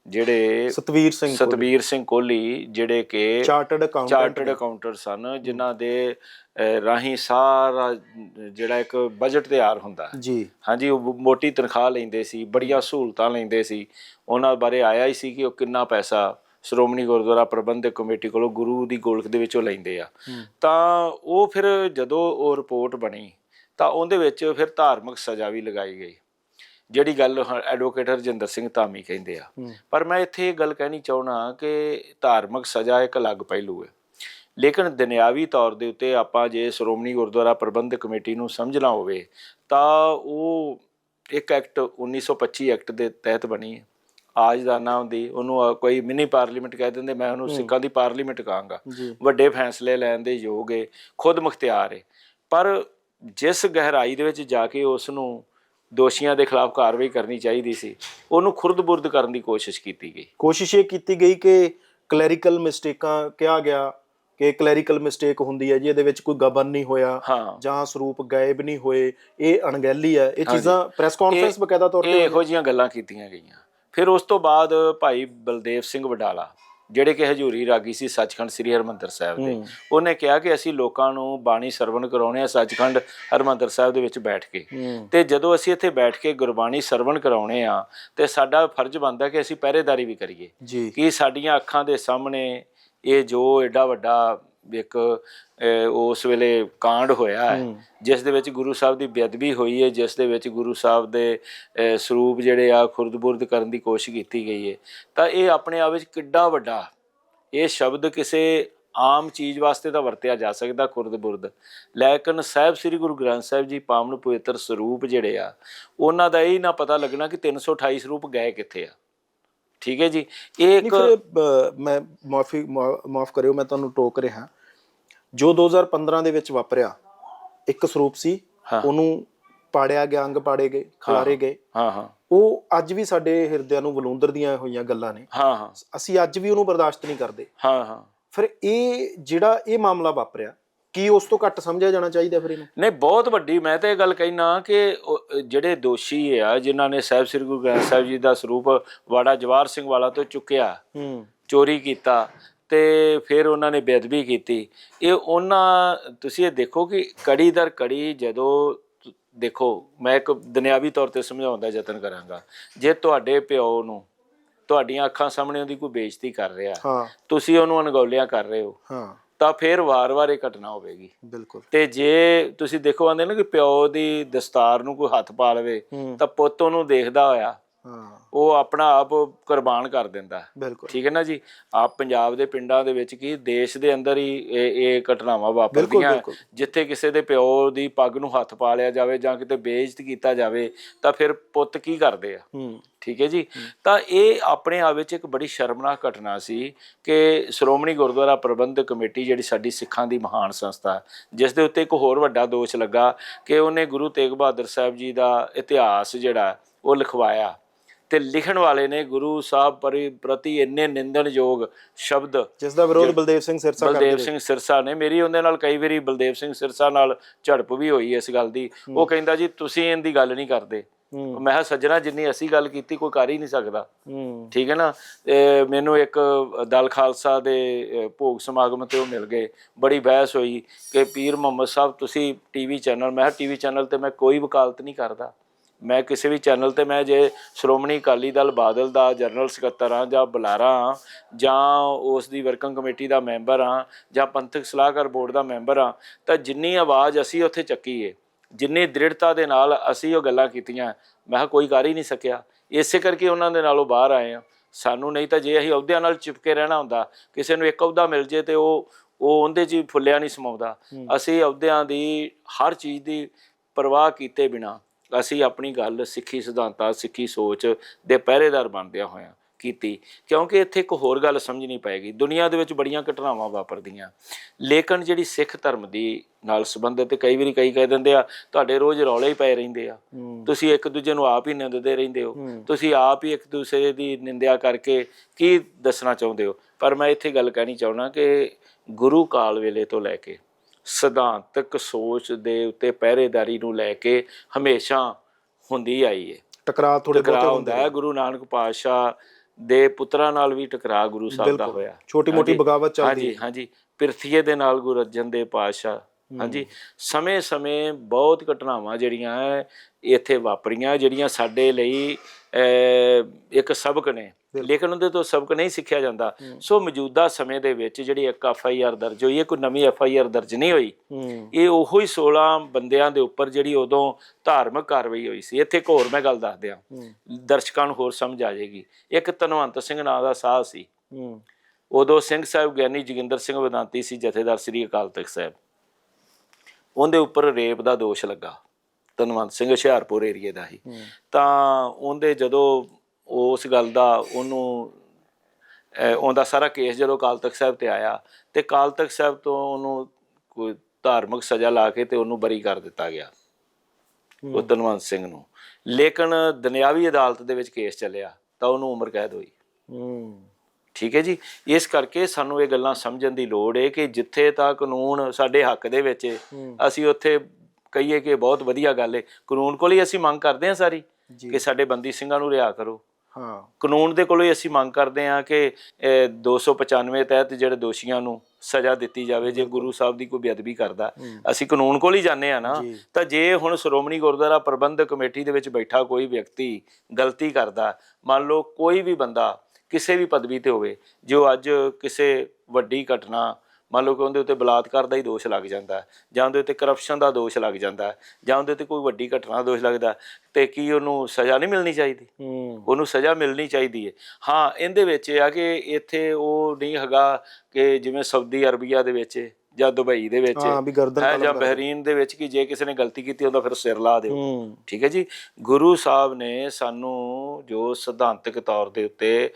ਜਿਹੜੇ ਸਤਵੀਰ ਸਿੰਘ ਸਤਬੀਰ ਸਿੰਘ ਕੋਹਲੀ ਜਿਹੜੇ ਕਿ ਚਾਰਟਰਡ ਅਕਾਊਂਟੈਂਟ ਚਾਰਟਰਡ ਅਕਾਊਂਟਰ ਸਨ ਜਿਨ੍ਹਾਂ ਦੇ ਰਾਹੀਂ ਸਾਰਾ ਜਿਹੜਾ ਇੱਕ ਬਜਟ ਤਿਆਰ ਹੁੰਦਾ। ਜੀ। ਹਾਂਜੀ ਉਹ ਮੋਟੀ ਤਨਖਾਹ ਲੈਂਦੇ ਸੀ ਬੜੀਆਂ ਸਹੂਲਤਾਂ ਲੈਂਦੇ ਸੀ। ਉਹਨਾਂ ਬਾਰੇ ਆਇਆ ਹੀ ਸੀ ਕਿ ਉਹ ਕਿੰਨਾ ਪੈਸਾ ਸ਼੍ਰੋਮਣੀ ਗੁਰਦੁਆਰਾ ਪ੍ਰਬੰਧਕ ਕਮੇਟੀ ਕੋਲੋਂ ਗੁਰੂ ਦੀ ਗੋਲਕ ਦੇ ਵਿੱਚੋਂ ਲੈਂਦੇ ਆ। ਤਾਂ ਉਹ ਫਿਰ ਜਦੋਂ ਉਹ ਰਿਪੋਰਟ ਬਣੀ ਤਾਂ ਉਹਦੇ ਵਿੱਚ ਫਿਰ ਧਾਰਮਿਕ ਸਜ਼ਾ ਵੀ ਲਗਾਈ ਗਈ। ਜਿਹੜੀ ਗੱਲ ਐਡਵੋਕੇਟ ਹਰਜਿੰਦਰ ਸਿੰਘ ਧਾਮੀ ਕਹਿੰਦੇ ਆ। ਪਰ ਮੈਂ ਇੱਥੇ ਇਹ ਗੱਲ ਕਹਿਣੀ ਚਾਹਣਾ ਕਿ ਧਾਰਮਿਕ ਸਜ਼ਾ ਇੱਕ ਅਲੱਗ ਪਹਿਲੂ ਹੈ। ਲੇਕਿਨ ਦੁਨਿਆਵੀ ਤੌਰ ਦੇ ਉੱਤੇ ਆਪਾਂ ਜੇ ਸ਼੍ਰੋਮਣੀ ਗੁਰਦੁਆਰਾ ਪ੍ਰਬੰਧਕ ਕਮੇਟੀ ਨੂੰ ਸਮਝਣਾ ਹੋਵੇ ਤਾਂ ਉਹ ਇੱਕ ਐਕਟ 1925 ਐਕਟ ਦੇ ਤਹਿਤ ਬਣੀ ਹੈ। ਆਜ ਦਾ ਨਾਮ ਦੀ ਉਹਨੂੰ ਕੋਈ ਮਿਨੀ ਪਾਰਲੀਮੈਂਟ ਕਹਿ ਦਿੰਦੇ ਮੈਂ ਉਹਨੂੰ ਸਿੱਖਾਂ ਦੀ ਪਾਰਲੀਮੈਂਟ ਕਹਾਂਗਾ। ਵੱਡੇ ਫੈਸਲੇ ਲੈਣ ਦੇ ਯੋਗ ਹੈ ਖੁਦ ਮੁਖਤਿਆਰ ਹੈ ਪਰ ਜਿਸ ਗਹਿਰਾਈ ਦੇ ਵਿੱਚ ਜਾ ਕੇ ਉਸ ਨੂੰ ਦੋਸ਼ੀਆਂ ਦੇ ਖਿਲਾਫ ਕਾਰਵਾਈ ਕਰਨੀ ਚਾਹੀਦੀ ਸੀ। ਉਹਨੂੰ ਖੁਰਦ-ਬੁਰਦ ਕਰਨ ਦੀ ਕੋਸ਼ਿਸ਼ ਕੀਤੀ ਗਈ। ਕੋਸ਼ਿਸ਼ ਇਹ ਕੀਤੀ ਗਈ ਕਿ ਕਲੈਰੀਕਲ ਮਿਸਟੇਕਾਂ ਕਿਹਾ ਗਿਆ ਕਿ ਕਲੈਰੀਕਲ ਮਿਸਟੇਕ ਹੁੰਦੀ ਹੈ ਜੀ ਇਹਦੇ ਵਿੱਚ ਕੋਈ ਗਬਨ ਨਹੀਂ ਹੋਇਆ ਜਾਂ ਸਰੂਪ ਗਾਇਬ ਨਹੀਂ ਹੋਏ ਇਹ ਅਣਗਹਿਲੀ ਹੈ। ਇਹ ਚੀਜ਼ਾਂ ਪ੍ਰੈਸ ਕਾਨਫਰੰਸ ਬਕਾਇਦਾ ਤੌਰ ਤੇ ਇਹੋ ਜੀਆਂ ਗੱਲਾਂ ਕੀਤੀਆਂ ਗਈਆਂ। ਫਿਰ ਉਸ ਤੋਂ ਬਾਅਦ ਭਾਈ ਬਲਦੇਵ ਸਿੰਘ ਵਡਾਲਾ ਜਿਹੜੇ ਕਿ ਹਜੂਰੀ ਰਾਗੀ ਸੀ ਸੱਚਖੰਡ ਸ੍ਰੀ ਹਰਮੰਦਰ ਸਾਹਿਬ ਦੇ। ਉਹਨੇ ਕਿਹਾ ਕਿ ਅਸੀਂ ਲੋਕਾਂ ਨੂੰ ਬਾਣੀ ਸਰਵਣ ਕਰਾਉਣੇ ਆ ਸੱਚਖੰਡ ਹਰਮੰਦਰ ਸਾਹਿਬ ਦੇ ਵਿੱਚ ਬੈਠ ਕੇ। ਤੇ ਜਦੋਂ ਅਸੀਂ ਇੱਥੇ ਬੈਠ ਕੇ ਗੁਰਬਾਣੀ ਸਰਵਣ ਕਰਾਉਣੇ ਆ ਤੇ ਸਾਡਾ ਫਰਜ਼ ਬਣਦਾ ਕਿ ਅਸੀਂ ਪਹਿਰੇਦਾਰੀ ਵੀ ਕਰੀਏ। ਕਿ ਸਾਡੀਆਂ ਅੱਖਾਂ ਦੇ ਸਾਹਮਣੇ ਇਹ ਜੋ ਐਡਾ ਵੱਡਾ ਇੱਕ ਉਸ ਵੇਲੇ ਕਾਂਡ ਹੋਇਆ ਹੈ। ਜਿਸ ਦੇ ਵਿੱਚ ਗੁਰੂ ਸਾਹਿਬ ਦੀ ਬੇਅਦਬੀ ਹੋਈ ਹੈ ਜਿਸ ਦੇ ਵਿੱਚ ਗੁਰੂ ਸਾਹਿਬ ਦੇ ਸਰੂਪ ਜਿਹੜੇ ਆ ਖੁਰਦ-ਬੁਰਦ ਕਰਨ ਦੀ ਕੋਸ਼ਿਸ਼ ਕੀਤੀ ਗਈ ਹੈ। ਤਾਂ ਇਹ ਆਪਣੇ ਆਪ ਵਿੱਚ ਕਿੱਡਾ ਵੱਡਾ ਇਹ ਸ਼ਬਦ ਕਿਸੇ ਆਮ ਚੀਜ਼ ਵਾਸਤੇ ਤਾਂ ਵਰਤਿਆ ਜਾ ਸਕਦਾ ਖੁਰਦ-ਬੁਰਦ ਲੇਕਿਨ ਸਾਹਿਬ ਸ੍ਰੀ ਗੁਰੂ ਗ੍ਰੰਥ ਸਾਹਿਬ ਜੀ ਪਾਵਨ ਪਵਿੱਤਰ ਸਰੂਪ ਜਿਹੜੇ ਆ ਉਹਨਾਂ ਦਾ ਇਹ ਨਾ ਪਤਾ ਲੱਗਣਾ ਕਿ 328 ਸਰੂਪ ਗਏ ਕਿੱਥੇ ਆ। ਠੀਕ ਹੈ ਜੀ। ਇਹ ਇੱਕ ਮੈਂ ਮਾਫੀ ਮਾਫ ਕਰਿਓ ਮੈਂ ਤੁਹਾਨੂੰ ਟੋਕ ਰਿਹਾ। ਜੋ 2015 ਦੇ ਵਿੱਚ ਵਾਪਰਿਆ ਇੱਕ ਸਰੂਪ ਸੀ। ਉਹਨੂੰ ਪਾੜਿਆ ਗਿਆ ਅੰਗ ਪਾੜੇ ਗਏ ਖਿਲਾਰੇ ਗਏ। ਹਾਂ ਹਾਂ। ਉਹ ਅੱਜ ਵੀ ਸਾਡੇ ਹਿਰਦਿਆਂ ਨੂੰ ਵਲੂੰਦਰ ਦੀਆਂ ਹੋਈਆਂ ਗੱਲਾਂ ਨੇ। ਹਾਂ ਹਾਂ। ਅਸੀਂ ਅੱਜ ਵੀ ਉਹਨੂੰ ਬਰਦਾਸ਼ਤ ਨਹੀਂ ਕਰਦੇ। ਹਾਂ ਹਾਂ। ਫਿਰ ਇਹ ਜਿਹੜਾ ਇਹ ਮਾਮਲਾ ਵਾਪਰਿਆ ਕੀ ਉਸ ਤੋਂ ਘੱਟ ਸਮਝਿਆ ਜਾਣਾ ਚਾਹੀਦਾ ਫਿਰ ਇਹਨੂੰ? ਨਹੀਂ ਬਹੁਤ ਵੱਡੀ ਮੈਂ ਤਾਂ ਇਹ ਗੱਲ ਕਹਿਣਾ ਕਿ ਉਹ ਜਿਹੜੇ ਦੋਸ਼ੀ ਆ ਜਿਨ੍ਹਾਂ ਨੇ ਸਾਹਿਬ ਸ੍ਰੀ ਗੁਰੂ ਗ੍ਰੰਥ ਸਾਹਿਬ ਜੀ ਦਾ ਸਰੂਪ ਵਾੜਾ ਜਵਾਰ ਸਿੰਘ ਵਾਲਾ ਤੋਂ ਚੁੱਕਿਆ ਹੂੰ। ਚੋਰੀ ਕੀਤਾ ਤੇ ਫਿਰ ਉਹਨਾਂ ਨੇ ਬੇਅਦਬੀ ਕੀਤੀ। ਇਹ ਉਹਨਾਂ ਤੁਸੀਂ ਇਹ ਦੇਖੋ ਕਿ ਕੜੀ ਦਰ ਕੜੀ ਜਦੋਂ ਦੇਖੋ ਮੈਂ ਇੱਕ ਦੁਨਿਆਵੀ ਤੌਰ ਤੇ ਸਮਝਾਉਣ ਦਾ ਯਤਨ ਕਰਾਂਗਾ। ਜੇ ਤੁਹਾਡੇ ਪਿਓ ਨੂੰ ਤੁਹਾਡੀਆਂ ਅੱਖਾਂ ਸਾਹਮਣੇ ਉਹਦੀ ਕੋਈ ਬੇਇੱਜ਼ਤੀ ਕਰ ਰਿਹਾ ਹਾਂ। ਤੁਸੀਂ ਉਹਨੂੰ ਅਣਗੌਲਿਆਂ ਕਰ ਰਹੇ ਹੋ ਹਾਂ। ਤਾਂ ਫਿਰ ਵਾਰ-ਵਾਰ ਇਹ ਘਟਨਾ ਹੋਵੇਗੀ। ਬਿਲਕੁਲ। ਤੇ ਜੇ ਤੁਸੀਂ ਦੇਖੋ ਆਂਦੇ ਨਾ ਕਿ ਪਿਓ ਦੀ ਦਸਤਾਰ ਨੂੰ ਕੋਈ ਹੱਥ ਪਾ ਲਵੇ ਤਾਂ ਪੁੱਤ ਉਹਨੂੰ ਦੇਖਦਾ ਹੋਇਆ ਉਹ ਆਪਣਾ ਆਪ ਕੁਰਬਾਨ ਕਰ ਦਿੰਦਾ। ਬਿਲਕੁਲ। ਠੀਕ ਹੈ ਨਾ ਜੀ? ਆਪ ਪੰਜਾਬ ਦੇ ਪਿੰਡਾਂ ਦੇ ਵਿੱਚ ਕੀ ਦੇਸ਼ ਦੇ ਅੰਦਰ ਹੀ ਇਹ ਇਹ ਘਟਨਾਵਾਂ ਵਾਪਰਦੀਆਂ। ਜਿੱਥੇ ਕਿਸੇ ਦੇ ਪਿਓ ਦੀ ਪੱਗ ਨੂੰ ਹੱਥ ਪਾ ਲਿਆ ਜਾਵੇ ਜਾਂ ਕਿਤੇ ਬੇਇੱਜ਼ਤ ਕੀਤਾ ਜਾਵੇ ਤਾਂ ਫਿਰ ਪੁੱਤ ਕੀ ਕਰਦੇ ਆ? ਠੀਕ ਹੈ ਜੀ? ਤਾਂ ਇਹ ਆਪਣੇ ਆਪ ਵਿੱਚ ਇੱਕ ਬੜੀ ਸ਼ਰਮਨਾਕ ਘਟਨਾ ਸੀ ਕਿ ਸ਼੍ਰੋਮਣੀ ਗੁਰਦੁਆਰਾ ਪ੍ਰਬੰਧਕ ਕਮੇਟੀ ਜਿਹੜੀ ਸਾਡੀ ਸਿੱਖਾਂ ਦੀ ਮਹਾਨ ਸੰਸਥਾ ਜਿਸ ਦੇ ਉੱਤੇ ਇੱਕ ਹੋਰ ਵੱਡਾ ਦੋਸ਼ ਲੱਗਾ ਕਿ ਉਹਨੇ ਗੁਰੂ ਤੇਗ ਬਹਾਦਰ ਸਾਹਿਬ ਜੀ ਦਾ ਇਤਿਹਾਸ ਜਿਹੜਾ ਉਹ ਲਿਖਵਾਇਆ। ਤੇ ਲਿਖਣ ਵਾਲੇ ਨੇ ਗੁਰੂ ਸਾਹਿਬ ਪਰੀ ਪ੍ਰਤੀ ਇੰਨੇ ਨਿੰਦਣਯੋਗ ਸ਼ਬਦ ਜਿਸ ਦਾ ਵਿਰੋਧ ਬਲਦੇਵ ਸਿੰਘ ਸਿਰਸਾ ਕਰਦੇ ਬਲਦੇਵ ਸਿੰਘ ਸਿਰਸਾ ਨੇ। ਮੇਰੀ ਉਹਦੇ ਨਾਲ ਕਈ ਵਾਰੀ ਬਲਦੇਵ ਸਿੰਘ ਸਿਰਸਾ ਨਾਲ ਝੜਪ ਵੀ ਹੋਈ ਇਸ ਗੱਲ ਦੀ। ਉਹ ਕਹਿੰਦਾ ਜੀ ਤੁਸੀਂ ਇਹਦੀ ਗੱਲ ਨਹੀਂ ਕਰਦੇ। ਮੈਂ ਕਿਹਾ ਸੱਜਣਾ ਜਿੰਨੀ ਅਸੀਂ ਗੱਲ ਕੀਤੀ ਕੋਈ ਕਰ ਹੀ ਨਹੀਂ ਸਕਦਾ। ਠੀਕ ਹੈ ਨਾ? ਤੇ ਮੈਨੂੰ ਇੱਕ ਦਲ ਖਾਲਸਾ ਦੇ ਭੋਗ ਸਮਾਗਮ ਤੇ ਉਹ ਮਿਲ ਗਏ। ਬੜੀ ਬਹਿਸ ਹੋਈ ਕਿ ਪੀਰ ਮੁਹੰਮਦ ਸਾਹਿਬ ਤੁਸੀਂ ਟੀਵੀ ਚੈਨਲ ਮੈਂ ਟੀਵੀ ਚੈਨਲ ਤੇ ਮੈਂ ਕੋਈ ਵਕਾਲਤ ਨਹੀਂ ਕਰਦਾ। ਮੈਂ ਕਿਸੇ ਵੀ ਚੈਨਲ ਤੇ ਮੈਂ ਜੇ ਸ਼੍ਰੋਮਣੀ ਅਕਾਲੀ ਦਲ ਬਾਦਲ ਦਾ ਜਨਰਲ ਸਕੱਤਰ ਹਾਂ ਜਾਂ ਬੁਲਾਰਾ ਹਾਂ ਜਾਂ ਉਸ ਦੀ ਵਰਕਿੰਗ ਕਮੇਟੀ ਦਾ ਮੈਂਬਰ ਹਾਂ ਜਾਂ ਪੰਥਕ ਸਲਾਹਕਾਰ ਬੋਰਡ ਦਾ ਮੈਂਬਰ ਹਾਂ ਤਾਂ ਜਿੰਨੀ ਆਵਾਜ਼ ਅਸੀਂ ਉੱਥੇ ਚੱਕੀਏ ਜਿੰਨੀ ਦ੍ਰਿੜਤਾ ਦੇ ਨਾਲ ਅਸੀਂ ਉਹ ਗੱਲਾਂ ਕੀਤੀਆਂ ਮੈਂ ਕਿਹਾ ਕੋਈ ਕਰ ਹੀ ਨਹੀਂ ਸਕਿਆ। ਇਸੇ ਕਰਕੇ ਉਹਨਾਂ ਦੇ ਨਾਲੋਂ ਬਾਹਰ ਆਏ ਆ ਸਾਨੂੰ ਨਹੀਂ ਤਾਂ ਜੇ ਅਸੀਂ ਅਹੁਦਿਆਂ ਨਾਲ ਚਿਪਕੇ ਰਹਿਣਾ ਹੁੰਦਾ ਕਿਸੇ ਨੂੰ ਇੱਕ ਅਹੁਦਾ ਮਿਲ ਜੇ ਤੇ ਉਹ ਉਹ ਉਹਦੇ 'ਚ ਹੀ ਫੁੱਲਿਆ ਨਹੀਂ ਸਮਾਉਂਦਾ। ਅਸੀਂ ਅਹੁਦਿਆਂ ਦੀ ਹਰ ਚੀਜ਼ ਦੀ ਪਰਵਾਹ ਕੀਤੇ ਬਿਨਾ ਅਸੀਂ ਆਪਣੀ ਗੱਲ ਸਿੱਖੀ ਸਿਧਾਂਤਾਂ ਸਿੱਖੀ ਸੋਚ ਦੇ ਪਹਿਰੇਦਾਰ ਬਣਦਿਆਂ ਹੋਇਆਂ ਕੀਤੀ। ਕਿਉਂਕਿ ਇੱਥੇ ਇੱਕ ਹੋਰ ਗੱਲ ਸਮਝਣੀ ਪਏਗੀ। ਦੁਨੀਆ ਦੇ ਵਿੱਚ ਬੜੀਆਂ ਘਟਨਾਵਾਂ ਵਾਪਰਦੀਆਂ। ਲੇਕਿਨ ਜਿਹੜੀ ਸਿੱਖ ਧਰਮ ਦੀ ਨਾਲ ਸੰਬੰਧਿਤ ਕਈ ਵਾਰੀ ਕਈ ਕਹਿ ਦਿੰਦੇ ਆ ਤੁਹਾਡੇ ਰੋਜ਼ ਰੌਲੇ ਹੀ ਪਏ ਰਹਿੰਦੇ ਆ। ਤੁਸੀਂ ਇੱਕ ਦੂਜੇ ਨੂੰ ਆਪ ਹੀ ਨਿੰਦਦੇ ਰਹਿੰਦੇ ਹੋ। ਹੂੰ। ਤੁਸੀਂ ਆਪ ਹੀ ਇੱਕ ਦੂਸਰੇ ਦੀ ਨਿੰਦਿਆ ਕਰਕੇ ਕੀ ਦੱਸਣਾ ਚਾਹੁੰਦੇ ਹੋ? ਪਰ ਮੈਂ ਇੱਥੇ ਗੱਲ ਕਹਿਣੀ ਚਾਹੁੰਦਾ ਕਿ ਗੁਰੂ ਕਾਲ ਵੇਲੇ ਤੋਂ ਲੈ ਕੇ ਸਿਧਾਂਤਕ ਸੋਚ ਦੇ ਉੱਤੇ ਪਹਿਰੇਦਾਰੀ ਨੂੰ ਲੈ ਕੇ ਹਮੇਸ਼ਾ ਹੁੰਦੀ ਆਈ ਹੈ ਟਕਰਾਅ ਥੋੜੇ ਬਹੁਤੇ ਹੁੰਦਾ ਹੈ। ਗੁਰੂ ਨਾਨਕ ਪਾਤਸ਼ਾਹ ਦੇ ਪੁੱਤਰਾਂ ਨਾਲ ਵੀ ਟਕਰਾਅ ਗੁਰੂ ਸਾਹਿਬ ਦਾ। ਹੋਇਆ। ਛੋਟੀ ਮੋਟੀ ਬਗਾਵਤ ਚੱਲਦੀ ਹਾਂਜੀ ਹਾਂਜੀ। ਪਿਰਥੀਏ ਦੇ ਨਾਲ ਗੁਰੂ ਅਰਜਨ ਦੇਵ ਪਾਤਸ਼ਾਹ। ਹਾਂਜੀ। ਸਮੇਂ-ਸਮੇਂ ਬਹੁਤ ਘਟਨਾਵਾਂ ਜਿਹੜੀਆਂ ਇੱਥੇ ਵਾਪਰੀਆਂ ਜਿਹੜੀਆਂ ਸਾਡੇ ਲਈ ਇੱਕ ਸਬਕ ਨੇ। ਲੇਕਿਨ ਉਹਦੇ ਤੋਂ ਸਬਕ ਨਹੀਂ ਸਿੱਖਿਆ ਜਾਂਦਾ। ਸੋ ਮੌਜੂਦਾ ਸਮੇਂ ਦੇ ਵਿੱਚ ਜਿਹੜੀ ਇੱਕ ਐਫ ਆਈ ਆਰ ਦਰਜ ਹੋਈ ਹੈ ਕੋਈ ਨਵੀਂ ਐਫ ਆਈ ਆਰ ਦਰਜ ਨਹੀਂ ਹੋਈ ਇਹ ਉਹੋ ਹੀ 16 ਬੰਦਿਆਂ ਦੇ ਉੱਪਰ ਜਿਹੜੀ ਉਦੋਂ ਧਾਰਮਿਕ ਕਾਰਵਾਈ ਹੋਈ ਸੀ। ਇੱਥੇ ਇੱਕ ਹੋਰ ਮੈਂ ਗੱਲ ਦੱਸ ਦਿਆਂ। ਦਰਸ਼ਕਾਂ ਨੂੰ ਹੋਰ ਸਮਝ ਆ ਜਾਏਗੀ। ਇੱਕ ਧਨਵੰਤ ਸਿੰਘ ਨਾਂ ਦਾ ਸਾਹ ਸੀ। ਉਦੋਂ ਸਿੰਘ ਸਾਹਿਬ ਗਿਆਨੀ ਜੋਗਿੰਦਰ ਸਿੰਘ ਵਿਦਾਂਤੀ ਸੀ ਜਥੇਦਾਰ ਸ੍ਰੀ ਅਕਾਲ ਤਖਤ ਸਾਹਿਬ। ਉਹਦੇ ਉੱਪਰ ਰੇਪ ਦਾ ਦੋਸ਼ ਲੱਗਾ। ਧਨਵੰਤ ਸਿੰਘ ਹੁਸ਼ਿਆਰਪੁਰ ਏਰੀਏ ਦਾ ਹੂੰ। ਤਾਂ ਉਹਦੇ ਜਦੋਂ ਉਸ ਗੱਲ ਦਾ ਉਹਨੂੰ ਉਹਦਾ ਸਾਰਾ ਕੇਸ ਜਦੋਂ ਅਕਾਲ ਤਖਤ ਸਾਹਿਬ ਤੇ ਆਇਆ ਤੇ ਅਕਾਲ ਤਖਤ ਸਾਹਿਬ ਤੋਂ ਉਹਨੂੰ ਕੋਈ ਧਾਰਮਿਕ ਸਜ਼ਾ ਲਾ ਕੇ ਤੇ ਉਹਨੂੰ ਬਰੀ ਕਰ ਦਿੱਤਾ ਗਿਆ ਉਹ ਧਨਵੰਤ ਸਿੰਘ ਨੂੰ। ਲੇਕਿਨ ਦੁਨਿਆਵੀ ਅਦਾਲਤ ਦੇ ਵਿੱਚ ਕੇਸ ਚੱਲਿਆ ਤਾਂ ਉਹਨੂੰ ਉਮਰ ਕੈਦ ਹੋਈ। ਹੂੰ। ਠੀਕ ਹੈ ਜੀ? ਇਸ ਕਰਕੇ ਸਾਨੂੰ ਇਹ ਗੱਲਾਂ ਸਮਝਣ ਦੀ ਲੋੜ ਹੈ ਕਿ ਜਿੱਥੇ ਤਾਂ ਕਾਨੂੰਨ ਸਾਡੇ ਹੱਕ ਦੇ ਵਿੱਚ। ਅਸੀਂ ਉੱਥੇ ਕਹੀਏ ਕਿ ਬਹੁਤ ਵਧੀਆ ਗੱਲ ਹੈ ਕਾਨੂੰਨ ਕੋਲ ਹੀ ਅਸੀਂ ਮੰਗ ਕਰਦੇ ਹਾਂ ਸਾਰੀ ਕਿ ਸਾਡੇ ਬੰਦੀ ਸਿੰਘਾਂ ਨੂੰ ਰਿਹਾ ਕਰੋ। ਹਾਂ। ਕਾਨੂੰਨ ਦੇ ਕੋਲੋਂ ਹੀ ਅਸੀਂ ਮੰਗ ਕਰਦੇ ਹਾਂ ਕਿ ਅਹ, 295 ਤਹਿਤ ਜਿਹੜੇ ਦੋਸ਼ੀਆਂ ਨੂੰ ਸਜ਼ਾ ਦਿੱਤੀ ਜਾਵੇ ਜੇ ਗੁਰੂ ਸਾਹਿਬ ਦੀ ਕੋਈ ਬੇਅਦਬੀ ਕਰਦਾ। ਅਸੀਂ ਕਾਨੂੰਨ ਕੋਲ ਹੀ ਜਾਂਦੇ ਆ ਨਾ। ਤਾਂ ਜੇ ਹੁਣ ਸ਼੍ਰੋਮਣੀ ਗੁਰਦੁਆਰਾ ਪ੍ਰਬੰਧਕ ਕਮੇਟੀ ਦੇ ਵਿੱਚ ਬੈਠਾ ਕੋਈ ਵਿਅਕਤੀ ਗਲਤੀ ਕਰਦਾ ਮੰਨ ਲਓ ਕੋਈ ਵੀ ਬੰਦਾ ਕਿਸੇ ਵੀ ਪਦਵੀ ਤੇ ਹੋਵੇ ਜੋ ਅੱਜ ਕਿਸੇ ਵੱਡੀ ਘਟਨਾ ਮੰਨ ਲਓ ਕਿ ਉਹਦੇ ਉੱਤੇ ਬਲਾਤਕਾਰ ਦਾ ਹੀ ਦੋਸ਼ ਲੱਗ ਜਾਂਦਾ ਜਾਂ ਉਹਦੇ ਉੱਤੇ ਕਰਪਸ਼ਨ ਦਾ ਦੋਸ਼ ਲੱਗ ਜਾਂਦਾ ਜਾਂ ਉਹਦੇ ਉੱਤੇ ਕੋਈ ਵੱਡੀ ਘਟਨਾ ਦਾ ਦੋਸ਼ ਲੱਗਦਾ ਤੇ ਕੀ ਉਹਨੂੰ ਸਜ਼ਾ ਨਹੀਂ ਮਿਲਣੀ ਚਾਹੀਦੀ? ਹੂੰ। ਉਹਨੂੰ ਸਜ਼ਾ ਮਿਲਣੀ ਚਾਹੀਦੀ ਹੈ ਹਾਂ ਇਹਦੇ ਵਿੱਚ ਇਹ ਆ ਕਿ ਇੱਥੇ ਉਹ ਨਹੀਂ ਹੈਗਾ ਕਿ ਜਿਵੇਂ ਸਾਊਦੀ ਅਰਬੀਆ ਦੇ ਵਿੱਚ ਜਾਂ ਦੁਬਈ ਦੇ ਵਿੱਚ ਹਾਂ ਵੀ ਗਰਦਨ ਕਲਮ ਜਾਂ ਬਹਿਰੀਨ ਦੇ ਵਿੱਚ ਕਿ ਜੇ ਕਿਸੇ ਨੇ ਗਲਤੀ ਕੀਤੀ ਉਹਦਾ ਫਿਰ ਸਿਰ ਲਾ ਦਿਓ। ਠੀਕ ਹੈ ਜੀ? ਗੁਰੂ ਸਾਹਿਬ ਨੇ ਸਾਨੂੰ ਜੋ ਸਿਧਾਂਤਕ ਤੌਰ ਦੇ ਉੱਤੇ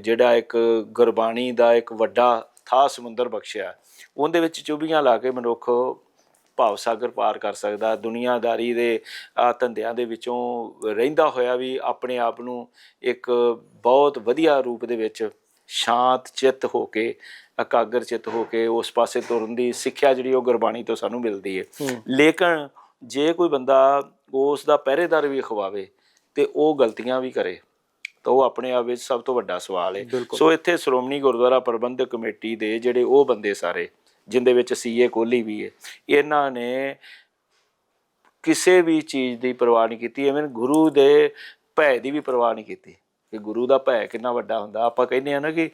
ਜਿਹੜਾ ਇੱਕ ਗੁਰਬਾਣੀ ਦਾ ਇੱਕ ਵੱਡਾ ਥਾ ਸਮੁੰਦਰ ਬਖਸ਼ਿਆ ਉਹਦੇ ਵਿੱਚ ਚੁਬੀਆਂ ਲਾ ਕੇ ਮਨੁੱਖ ਭਾਵ ਸਾਗਰ ਪਾਰ ਕਰ ਸਕਦਾ ਦੁਨੀਆਦਾਰੀ ਦੇ ਧੰਦਿਆਂ ਦੇ ਵਿੱਚੋਂ ਰਹਿੰਦਾ ਹੋਇਆ ਵੀ ਆਪਣੇ ਆਪ ਨੂੰ ਇੱਕ ਬਹੁਤ ਵਧੀਆ ਰੂਪ ਦੇ ਵਿੱਚ ਸ਼ਾਂਤ ਚਿੱਤ ਹੋ ਕੇ ਇਕਾਗਰ ਚਿੱਤ ਹੋ ਕੇ ਉਸ ਪਾਸੇ ਤੁਰਨ ਦੀ ਸਿੱਖਿਆ ਜਿਹੜੀ ਉਹ ਗੁਰਬਾਣੀ ਤੋਂ ਸਾਨੂੰ ਮਿਲਦੀ ਹੂੰ। ਲੇਕਿਨ ਜੇ ਕੋਈ ਬੰਦਾ ਉਸ ਦਾ ਪਹਿਰੇਦਾਰ ਵੀ ਖਵਾਵੇ ਤੇ ਉਹ ਗਲਤੀਆਂ ਵੀ ਕਰੇ ਤਾਂ ਉਹ ਆਪਣੇ ਆਪ ਵਿੱਚ ਸਭ ਤੋਂ ਵੱਡਾ ਸਵਾਲ ਹੈ। ਸੋ ਇੱਥੇ ਸ਼੍ਰੋਮਣੀ ਗੁਰਦੁਆਰਾ ਪ੍ਰਬੰਧਕ ਕਮੇਟੀ ਦੇ ਜਿਹੜੇ ਉਹ ਬੰਦੇ ਸਾਰੇ ਜਿੰਦੇ ਵਿੱਚ ਸੀਏ ਕੋਹਲੀ ਵੀ ਹੈ ਇਹਨਾਂ ਨੇ ਕਿਸੇ ਵੀ ਚੀਜ਼ ਦੀ ਪਰਵਾਹ ਨਹੀਂ ਕੀਤੀ ਐਵੇਂ ਗੁਰੂ ਦੇ ਭੈ ਦੀ ਵੀ ਪਰਵਾਹ ਨਹੀਂ ਕੀਤੀ। ਕਿ ਗੁਰੂ ਦਾ ਭੈ ਕਿੰਨਾ ਵੱਡਾ ਹੁੰਦਾ ਆਪਾਂ ਕਹਿੰਦੇ ਆ ਨਾ ਕਿ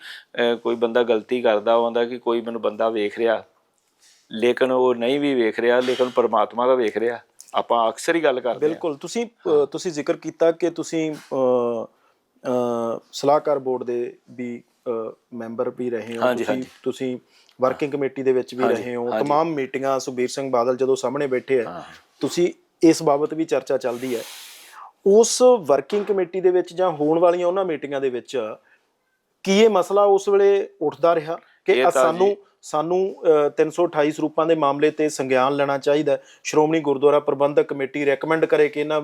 ਕੋਈ ਬੰਦਾ ਗਲਤੀ ਕਰਦਾ ਹੁੰਦਾ ਕਿ ਕੋਈ ਮੈਨੂੰ ਬੰਦਾ ਵੇਖ ਰਿਹਾ ਲੇਕਿਨ ਉਹ ਨਹੀਂ ਵੀ ਵੇਖ ਰਿਹਾ ਲੇਕਿਨ ਪਰਮਾਤਮਾ ਦਾ ਵੇਖ ਰਿਹਾ। ਆਪਾਂ ਅਕਸਰ ਹੀ ਗੱਲ ਕਰਦੇ ਹਾਂ ਬਿਲਕੁਲ ਤੁਸੀਂ ਤੁਸੀਂ ਜ਼ਿਕਰ ਕੀਤਾ ਕਿ ਤੁਸੀਂ ਸਲਾਹਕਾਰ ਬੋਰਡ ਦੇ ਵੀ ਅ, ਮੈਂਬਰ ਵੀ ਰਹੇ ਹੋ ਹਾਂਜੀ, ਤੁਸੀਂ ਹਾਂਜੀ। ਤੁਸੀਂ ਵਰਕਿੰਗ ਕਮੇਟੀ ਦੇ ਵਿੱਚ ਵੀ ਹਾਂਜੀ, ਰਹੇ ਹੋ ਹਾਂਜੀ। तमाम ਮੀਟਿੰਗਾਂ ਸੁਬੀਰ ਸਿੰਘ ਬਾਦਲ ਜਦੋਂ ਸਾਹਮਣੇ ਬੈਠੇ ਆ ਹਾਂ। ਤੁਸੀਂ ਇਸ ਬਾਬਤ ਵੀ ਚਰਚਾ ਚੱਲਦੀ ਹੈ ਉਸ ਵਰਕਿੰਗ ਕਮੇਟੀ ਦੇ ਵਿੱਚ ਜਾਂ ਹੋਣ ਵਾਲੀਆਂ ਉਹਨਾਂ ਮੀਟਿੰਗਾਂ ਦੇ ਵਿੱਚ ਕੀ ਇਹ ਮਸਲਾ ਉਸ ਵੇਲੇ ਉੱਠਦਾ ਰਿਹਾ ਕਿ ਸਾਨੂੰ ਸਾਨੂੰ ਅ, 328 ਸਰੂਪਾਂ ਦੇ ਮਾਮਲੇ ਤੇ ਸੰਗਿਆਨ ਲੈਣਾ ਚਾਹੀਦਾ। ਸ਼੍ਰੋਮਣੀ ਗੁਰਦੁਆਰਾ ਪ੍ਰਬੰਧਕ ਕਮੇਟੀ ਰეკਮੈਂਡ ਕਰੇ ਕਿ ਇਹਨਾਂ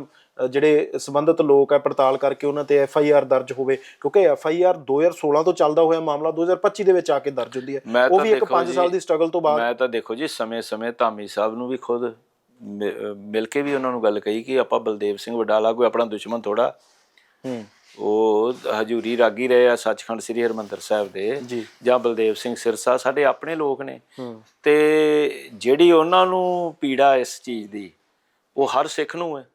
ਜਿਹੜੇ ਸੰਬੰਧਿਤ ਲੋਕ ਹੈ ਪੜਤਾਲ ਕਰਕੇ ਉਹਨਾਂ ਤੇ ਐਫ ਆਈ ਆਰ ਦਰਜ ਹੋਵੇ। ਕਿਉਂਕਿ ਐਫ ਆਈ ਆਰ 2016 ਤੋਂ ਚੱਲਦਾ ਹੋਇਆ ਮਾਮਲਾ 2025 ਦੇ ਵਿੱਚ ਆ ਕੇ ਦਰਜ ਹੁੰਦੀ ਹੈ। ਉਹ ਵੀ ਇੱਕ ਦੇਖੋ 5 ਜੀ, ਸਾਲ ਦੀ ਸਟਰਗਲ ਤੋਂ ਬਾਅਦ ਮੈਂ ਤਾਂ ਦੇਖੋ ਜੀ ਸਮੇਂ-ਸਮੇਂ ਧਾਮੀ ਸਾਹਿਬ ਨੂੰ ਵੀ ਖੁਦ ਮਿਲ ਕੇ ਵੀ ਉਹਨਾਂ ਨੂੰ ਗੱਲ ਕਹੀ ਕਿ ਆਪਾਂ ਬਲਦੇਵ ਸਿੰਘ ਵਡਾਲਾ ਕੋਈ ਆਪਣਾ ਦੁਸ਼ਮਣ ਥੋੜਾ ਹੂੰ। ਉਹ ਹਜੂਰੀ ਰਾਗੀ ਰਹੇ ਆ ਸੱਚਖੰਡ ਸ੍ਰੀ ਹਰਮੰਦਰ ਸਾਹਿਬ ਦੇ ਜੀ। ਬਲਦੇਵ ਸਿੰਘ ਸਿਰਸਾ ਸਾਡੇ ਆਪਣੇ ਲੋਕ ਨੇ। ਤੇ ਜਿਹੜੀ ਉਹਨਾਂ ਨੂੰ ਪੀੜਾ ਇਸ ਚੀਜ਼ ਦੀ ਉਹ ਹਰ ਸਿੱਖ ਨੂੰ ਹੈ।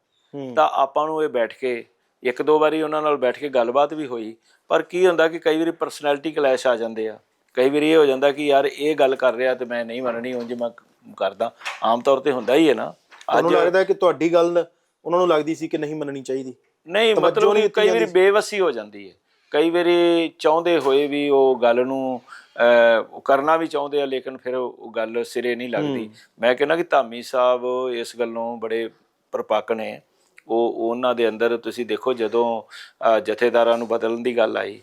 ਤਾਂ ਆਪਾਂ ਨੂੰ ਇਹ ਬੈਠ ਕੇ ਇੱਕ ਦੋ ਵਾਰੀ ਉਹਨਾਂ ਨਾਲ ਬੈਠ ਕੇ ਗੱਲਬਾਤ ਵੀ ਹੋਈ ਪਰ ਕੀ ਹੁੰਦਾ ਕਿ ਕਈ ਵਾਰੀ ਪਰਸਨੈਲਿਟੀ ਕਲੈਸ਼ ਆ ਜਾਂਦੇ ਆ। ਕਈ ਵਾਰੀ ਇਹ ਹੋ ਜਾਂਦਾ ਕਿ ਯਾਰ ਇਹ ਗੱਲ ਕਰ ਰਿਹਾ ਤੇ ਮੈਂ ਨਹੀਂ ਮੰਨਣੀ ਉਂਝ ਮੈਂ ਕਰਦਾ। ਆਮ ਤੌਰ ਤੇ ਹੁੰਦਾ ਹੀ ਹੈ ਨਾ। ਤੁਹਾਨੂੰ ਲੱਗਦਾ ਕਿ ਤੁਹਾਡੀ ਗੱਲ ਉਹਨਾਂ ਨੂੰ ਲੱਗਦੀ ਸੀ ਕਿ ਨਹੀਂ ਮੰਨਣੀ ਚਾਹੀਦੀ? ਨਹੀਂ ਤਵੱਜੋ ਮਤਲਬ ਨਹੀਂ ਕਿ ਦਿੱਤੀ ਕਈ ਵਾਰੀ ਜਾਂਦੀ। ਬੇਵਸੀ ਹੋ ਜਾਂਦੀ ਹੈ। ਕਈ ਵਾਰੀ ਚਾਹੁੰਦੇ ਹੋਏ ਵੀ ਉਹ ਗੱਲ ਨੂੰ ਅਹ, ਉਹ ਕਰਨਾ ਵੀ ਚਾਹੁੰਦੇ ਆ ਲੇਕਿਨ ਫਿਰ ਉਹ ਗੱਲ ਸਿਰੇ ਨਹੀਂ ਲੱਗਦੀ। ਮੈਂ ਕਹਿੰਦਾ ਕਿ ਧਾਮੀ ਸਾਹਿਬ ਇਸ ਗੱਲੋਂ ਬੜੇ ਪ੍ਰਪੱਕ ਨੇ। ਉਹ ਉਹਨਾਂ ਦੇ ਅੰਦਰ ਤੁਸੀਂ ਦੇਖੋ ਜਦੋਂ ਅਹ, ਜਥੇਦਾਰਾਂ ਨੂੰ ਬਦਲਣ ਦੀ ਗੱਲ ਆਈ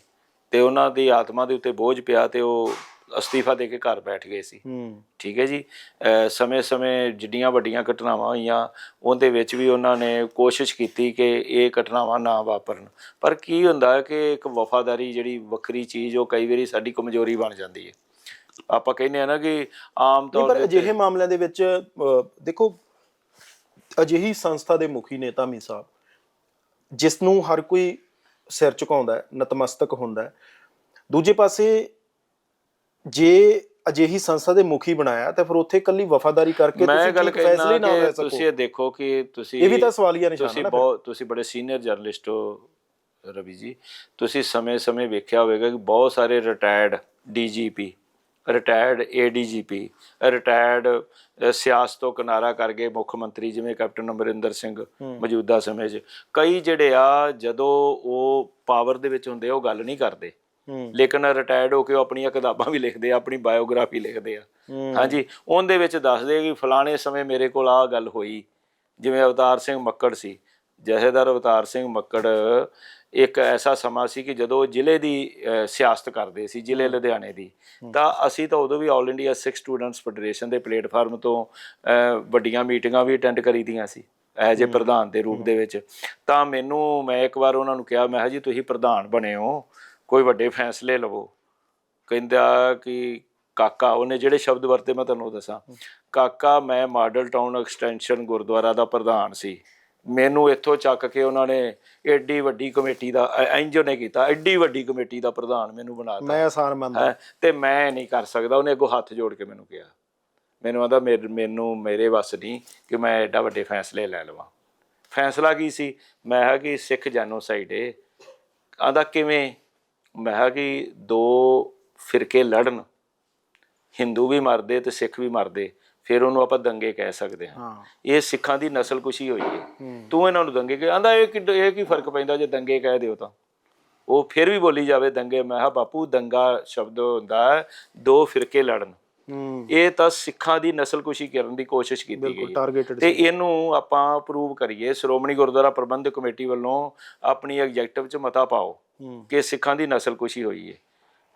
ਤੇ ਉਹਨਾਂ ਦੀ ਆਤਮਾ ਦੇ ਉੱਤੇ ਬੋਝ ਪਿਆ ਤੇ ਉਹ ਅਸਤੀਫਾ ਦੇ ਕੇ ਘਰ ਬੈਠ ਗਏ ਸੀ। ਹੂੰ। ਠੀਕ ਹੈ ਜੀ? ਸਮੇਂ-ਸਮੇਂ ਜਿੱਡੀਆਂ ਵੱਡੀਆਂ ਘਟਨਾਵਾਂ ਹੋਈਆਂ ਉਹਦੇ ਵਿੱਚ ਵੀ ਉਹਨਾਂ ਨੇ ਕੋਸ਼ਿਸ਼ ਕੀਤੀ ਕਿ ਇਹ ਘਟਨਾਵਾਂ ਨਾ ਵਾਪਰਨ। ਪਰ ਕੀ ਹੁੰਦਾ ਹੈ ਕਿ ਇੱਕ ਵਫਾਦਾਰੀ ਜਿਹੜੀ ਵੱਖਰੀ ਚੀਜ਼ ਉਹ ਕਈ ਵਾਰੀ ਸਾਡੀ ਕਮਜ਼ੋਰੀ ਬਣ ਜਾਂਦੀ ਹੈ। ਆਪਾਂ ਕਹਿੰਦੇ ਆ ਨਾ ਕਿ ਆਮ ਤੌਰ ਪਰ ਤੇ ਅਜਿਹੇ ਮਾਮਲਿਆਂ ਦੇ ਵਿੱਚ ਦੇਖੋ ਅਜਿਹੀ ਸੰਸਥਾ ਦੇ ਮੁਖੀ ਨੇ ਧਾਮੀ ਸਾਹਿਬ ਜਿਸ ਨੂੰ ਹਰ ਕੋਈ ਸਿਰ ਝੁਕਾਉਂਦਾ ਹੈ ਨਤਮਸਤਕ ਹੁੰਦਾ ਹੈ ਦੂਜੇ ਪਾਸੇ ਜੇ ਅਜਿਹੀ ਸੰਸਥਾ ਦੇ ਮੁਖੀ ਬਣਾਇਆ ਤਾਂ ਫਿਰ ਉੱਥੇ ਕੱਲੀ ਵਫਾਦਾਰੀ ਕਰਕੇ ਤੁਸੀਂ ਗੱਲ ਫੈਸਲੇ ਨਾ ਲੈ ਕਿ ਸਕੋ? ਤੁਸੀਂ ਇਹ ਦੇਖੋ ਕਿ ਤੁਸੀਂ ਇਹ ਵੀ ਤਾਂ ਸਵਾਲੀਆ ਨਿਸ਼ਾਨ ਤੁਸੀਂ। ਬਹੁਤ ਤੁਸੀਂ ਬੜੇ ਸੀਨੀਅਰ ਜਰਨਲਿਸਟ ਹੋ ਰਵੀ ਜੀ। ਤੁਸੀਂ ਸਮੇਂ-ਸਮੇਂ ਵੇਖਿਆ ਹੋਵੇਗਾ ਕਿ ਬਹੁਤ ਸਾਰੇ retired DGP retired ADGP retired ਸਿਆਸਤ ਤੋਂ ਕਿਨਾਰਾ ਕਰ ਗਏ ਮੁੱਖ ਮੰਤਰੀ ਜਿਵੇਂ ਕੈਪਟਨ ਅਮਰਿੰਦਰ ਸਿੰਘ ਮੌਜੂਦਾ ਸਮੇਂ 'ਚ। ਕਈ ਜਿਹੜੇ ਆ ਜਦੋਂ ਉਹ ਪਾਵਰ ਦੇ ਵਿੱਚ ਹੁੰਦੇ ਉਹ ਗੱਲ ਨਹੀਂ ਕਰਦੇ। ਲੇਕਿਨ ਰਿਟਾਇਰਡ ਹੋ ਕੇ ਉਹ ਆਪਣੀਆਂ ਕਿਤਾਬਾਂ ਵੀ ਲਿਖਦੇ ਆ ਆਪਣੀ ਬਾਇਓਗ੍ਰਾਫੀ ਲਿਖਦੇ ਆ। ਹਾਂਜੀ ਉਹਦੇ ਵਿੱਚ ਦੱਸਦੇ ਕਿ ਫਲਾਣੇ ਸਮੇਂ ਮੇਰੇ ਕੋਲ ਆਹ ਗੱਲ ਹੋਈ। ਜਿਵੇਂ ਅਵਤਾਰ ਸਿੰਘ ਮੱਕੜ ਸੀ। ਜਥੇਦਾਰ ਅਵਤਾਰ ਸਿੰਘ ਮੱਕੜ ਇੱਕ ਐਸਾ ਸਮਾਂ ਸੀ ਕਿ ਜਦੋਂ ਜ਼ਿਲ੍ਹੇ ਦੀ ਸਿਆਸਤ ਕਰਦੇ ਸੀ ਜ਼ਿਲ੍ਹੇ ਲੁਧਿਆਣੇ ਦੀ ਤਾਂ ਅਸੀਂ ਤਾਂ ਉਦੋਂ ਵੀ all India Sikh students federation ਦੇ ਪਲੇਟਫਾਰਮ ਤੋਂ ਵੱਡੀਆਂ ਮੀਟਿੰਗਾਂ ਵੀ ਅਟੈਂਡ ਕਰੀਦੀਆਂ ਸੀ ਐਜ ਏ ਪ੍ਰਧਾਨ ਦੇ ਰੂਪ ਦੇ ਵਿੱਚ। ਤਾਂ ਮੈਨੂੰ ਮੈਂ ਇੱਕ ਵਾਰ ਉਹਨਾਂ ਨੂੰ ਕਿਹਾ ਮੈਂ ਕਿਹਾ ਜੀ ਤੁਸੀਂ ਪ੍ਰਧਾਨ ਬਣੇ ਹੋ। ਕੋਈ ਵੱਡੇ ਫੈਸਲੇ ਲਵੋ। ਕਹਿੰਦਾ ਕਿ ਕਾਕਾ ਉਹਨੇ ਜਿਹੜੇ ਸ਼ਬਦ ਵਰਤੇ ਮੈਂ ਤੁਹਾਨੂੰ ਦੱਸਾਂ। ਕਾਕਾ ਮੈਂ ਮਾਡਲ ਟਾਊਨ ਐਕਸਟੈਂਸ਼ਨ ਗੁਰਦੁਆਰਾ ਦਾ ਪ੍ਰਧਾਨ ਸੀ। ਮੈਨੂੰ ਇੱਥੋਂ ਚੱਕ ਕੇ ਉਹਨਾਂ ਨੇ ਏਡੀ ਵੱਡੀ ਕਮੇਟੀ ਦਾ ਐਂਜੋ ਨੇ ਕੀਤਾ ਏਡੀ ਵੱਡੀ ਕਮੇਟੀ ਦਾ ਪ੍ਰਧਾਨ ਮੈਨੂੰ ਬਣਾ ਦਿੱਤਾ। ਮੈਂ ਆਸਾਨ ਮੰਨਦਾ ਹੈਂ, ਤੇ ਮੈਂ ਨਹੀਂ ਕਰ ਸਕਦਾ ਉਹਨੇ ਅੱਗੋਂ ਹੱਥ ਜੋੜ ਕੇ ਮੈਨੂੰ ਕਿਹਾ। ਮੈਨੂੰ ਆਦਾ ਮੈਨੂੰ ਮੇਰੇ ਵੱਸ ਨਹੀਂ ਕਿ ਮੈਂ ਐਡਾ ਵੱਡੇ ਫੈਸਲੇ ਲੈ ਲਵਾਂ। ਫੈਸਲਾ ਕੀ ਸੀ? ਮੈਂ ਕਿਹਾ ਕਿ ਸਿੱਖ ਜੈਨੋਸਾਈਡ ਏ। ਆਂਦਾ ਕਿਵੇਂ? ਮੈਂ ਕਿਹਾ ਕਿ ਦੋ ਫਿਰਕੇ ਲੜਨ ਹਿੰਦੂ ਵੀ ਮਰਦੇ ਤੇ ਸਿੱਖ ਵੀ ਮਰਦੇ ਫਿਰ ਉਹਨੂੰ ਆਪਾਂ ਦੰਗੇ ਕਹਿ ਸਕਦੇ ਹਾਂ। ਇਹ ਸਿੱਖਾਂ ਦੀ ਨਸਲਕੁਸ਼ੀ ਹੋਈ ਹੈ। ਤੂੰ ਇਹਨਾਂ ਨੂੰ ਦੰਗੇ ਕਹਿ ਆਂਦਾ ਇਹ ਕਿ ਇਹ ਕੀ ਫ਼ਰਕ ਪੈਂਦਾ ਜੇ ਦੰਗੇ ਕਹਿ ਦਿਓ ਤਾਂ? ਉਹ ਫਿਰ ਵੀ ਬੋਲੀ ਜਾਵੇ ਦੰਗੇ। ਮੈਂ ਕਿਹਾ ਬਾਪੂ ਦੰਗਾ ਸ਼ਬਦ ਹੁੰਦਾ ਦੋ ਫਿਰਕੇ ਲੜਨ। ਇਹ ਤਾਂ ਸਿੱਖਾਂ ਦੀ ਨਸਲਕੁਸ਼ੀ ਕਰਨ ਦੀ ਕੋਸ਼ਿਸ਼ ਕੀਤੀ ਗਈ ਤੇ ਇਹਨੂੰ ਆਪਾਂ ਪ੍ਰੂਵ ਕਰੀਏ। ਸ਼੍ਰੋਮਣੀ ਗੁਰਦੁਆਰਾ ਪ੍ਰਬੰਧਕ ਕਮੇਟੀ ਵੱਲੋਂ ਆਪਣੀ ਐਗਜੈਕਟਿਵ 'ਚ ਮਤਾ ਪਾਓ। ਕਿ ਸਿੱਖਾਂ ਦੀ ਨਸਲਕੁਸ਼ੀ ਹੋਈ ਹੈ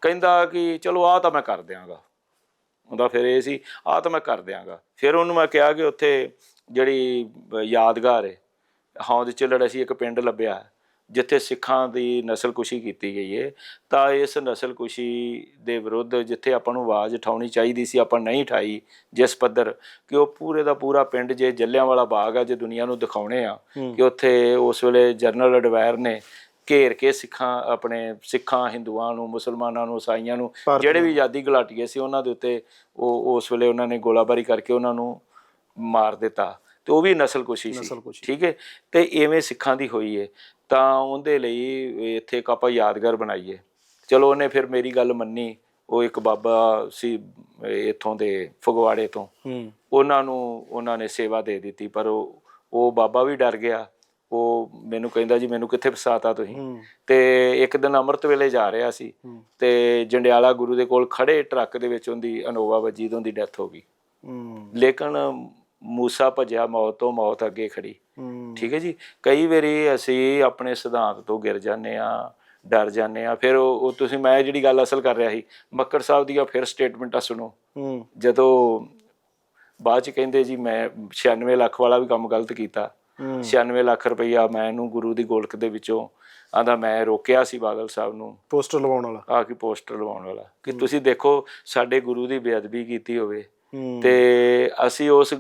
ਕਹਿੰਦਾ ਕਿ ਚਲੋ ਆਹ ਤਾਂ ਮੈਂ ਕਰ ਦਿਆਂਗਾ। ਉਹਦਾ ਫਿਰ ਇਹ ਸੀ ਆਹ ਤਾਂ ਮੈਂ ਕਰ ਦਿਆਂਗਾ। ਫਿਰ ਉਹਨੂੰ ਮੈਂ ਕਿਹਾ ਕਿ ਉੱਥੇ ਜਿਹੜੀ ਯਾਦਗਾਰ ਹੈ ਹੌਂਦ ਚਿਲੜ ਅਸੀਂ ਇੱਕ ਪਿੰਡ ਲੱਭਿਆ। ਜਿੱਥੇ ਸਿੱਖਾਂ ਦੀ ਨਸਲਕੁਸ਼ੀ ਕੀਤੀ ਗਈ ਹੈ ਤਾਂ ਇਸ ਨਸਲਕੁਸ਼ੀ ਦੇ ਵਿਰੁੱਧ ਜਿੱਥੇ ਆਪਾਂ ਨੂੰ ਆਵਾਜ਼ ਉਠਾਉਣੀ ਚਾਹੀਦੀ ਸੀ ਆਪਾਂ ਨਹੀਂ ਉਠਾਈ ਜਿਸ ਪੱਧਰ ਕਿ ਉਹ ਪੂਰੇ ਦਾ ਪੂਰਾ ਪਿੰਡ ਜੇ ਜੱਲਿਆਂ ਵਾਲਾ ਬਾਗ ਆ ਜੇ ਦੁਨੀਆ ਨੂੰ ਦਿਖਾਉਣੇ ਆ। ਕਿ ਉੱਥੇ ਉਸ ਵੇਲੇ ਜਨਰਲ ਅਡਵਾਇਰ ਨੇ ਘੇਰ ਕੇ ਸਿੱਖਾਂ ਆਪਣੇ ਸਿੱਖਾਂ ਹਿੰਦੂਆਂ ਨੂੰ ਮੁਸਲਮਾਨਾਂ ਨੂੰ ਈਸਾਈਆਂ ਨੂੰ ਜਿਹੜੇ ਵੀ ਆਜ਼ਾਦੀ ਘੁਲਾਟੀਏ ਸੀ ਉਹਨਾਂ ਦੇ ਉੱਤੇ ਉਹ ਉਸ ਵੇਲੇ ਉਹਨਾਂ ਨੇ ਗੋਲਾਬਾਰੀ ਕਰਕੇ ਉਹਨਾਂ ਨੂੰ ਮਾਰ ਦਿੱਤਾ। ਤੇ ਉਹ ਵੀ ਨਸਲਕੁਸ਼ੀ ਸੀ। ਠੀਕ ਹੈ? ਤੇ ਇਵੇਂ ਸਿੱਖਾਂ ਦੀ ਹੋਈ ਹੈ ਤਾਂ ਉਹਦੇ ਲਈ ਇੱਥੇ ਇੱਕ ਆਪਾਂ ਯਾਦਗਾਰ ਬਣਾਈਏ। ਚਲੋ ਉਹਨੇ ਫਿਰ ਮੇਰੀ ਗੱਲ ਮੰਨੀ। ਉਹ ਇੱਕ ਬਾਬਾ ਸੀ ਇੱਥੋਂ ਦੇ ਫਗਵਾੜੇ ਤੋਂ। ਉਹਨਾਂ ਨੂੰ ਉਹਨਾਂ ਨੇ ਸੇਵਾ ਦੇ ਦਿੱਤੀ। ਪਰ ਉਹ ਉਹ ਬਾਬਾ ਵੀ ਡਰ ਗਿਆ। ਉਹ ਮੈਨੂੰ ਕਹਿੰਦਾ ਜੀ ਮੈਨੂੰ ਕਿੱਥੇ ਫਸਾਤਾ ਤੁਸੀਂ? ਤੇ ਇੱਕ ਦਿਨ ਅੰਮ੍ਰਿਤ ਵੇਲੇ ਜਾ ਰਿਹਾ ਸੀ। ਤੇ ਜੰਡਿਆਲਾ ਗੁਰੂ ਦੇ ਕੋਲ ਖੜੇ ਟਰੱਕ ਦੇ ਵਿੱਚ ਉਹਦੀ ਅਨੋਵਾ ਵੱਜੀ ਤੇ ਉਹਦੀ ਡੈਥ ਹੋ ਗਈ। ਲੇਕਿਨ ਮੂਸਾ ਭਜਿਆ ਮੌਤ ਤੋਂ ਮੌਤ ਅੱਗੇ ਖੜੀ। ਠੀਕ ਹੈ ਜੀ? ਕਈ ਵਾਰੀ ਅਸੀਂ ਆਪਣੇ ਸਿਧਾਂਤ ਤੋਂ ਗਿਰ ਜਾਂਦੇ ਆ ਡਰ ਜਾਂਦੇ ਆ ਫਿਰ ਉਹ ਤੁਸੀਂ ਮੈਂ ਜਿਹੜੀ ਗੱਲ ਅਸਲ ਕਰ ਰਿਹਾ ਸੀ ਮੱਕੜ ਸਾਹਿਬ ਦੀਆਂ ਫਿਰ ਸਟੇਟਮੈਂਟਾਂ ਸੁਣੋ। ਜਦੋਂ ਬਾਅਦ ਚ ਕਹਿੰਦੇ ਜੀ ਮੈਂ 96 ਲੱਖ ਵਾਲਾ ਵੀ ਕੰਮ ਗਲਤ ਕੀਤਾ 96 ਲੱਖ ਰੁਪਈਆ ਮੈਂ ਇਹਨੂੰ ਗੁਰੂ ਦੀ ਗੋਲਕ ਦੇ ਵਿੱਚੋਂ ਆਂਦਾ ਮੈਂ ਰੋਕਿਆ ਸੀ ਬਾਦਲ ਸਾਹਿਬ ਨੂੰ। ਪੋਸਟਰ ਲਵਾਉਣ ਵਾਲਾ। ਆ ਕੇ ਪੋਸਟਰ ਲਵਾਉਣ ਵਾਲਾ। ਕਿ ਤੁਸੀਂ ਦੇਖੋ ਸਾਡੇ ਗੁਰੂ ਦੀ ਬੇਅਦਬੀ ਕੀਤੀ ਹੋਵੇ। ਤੇ ਅਸੀਂ ਉਸ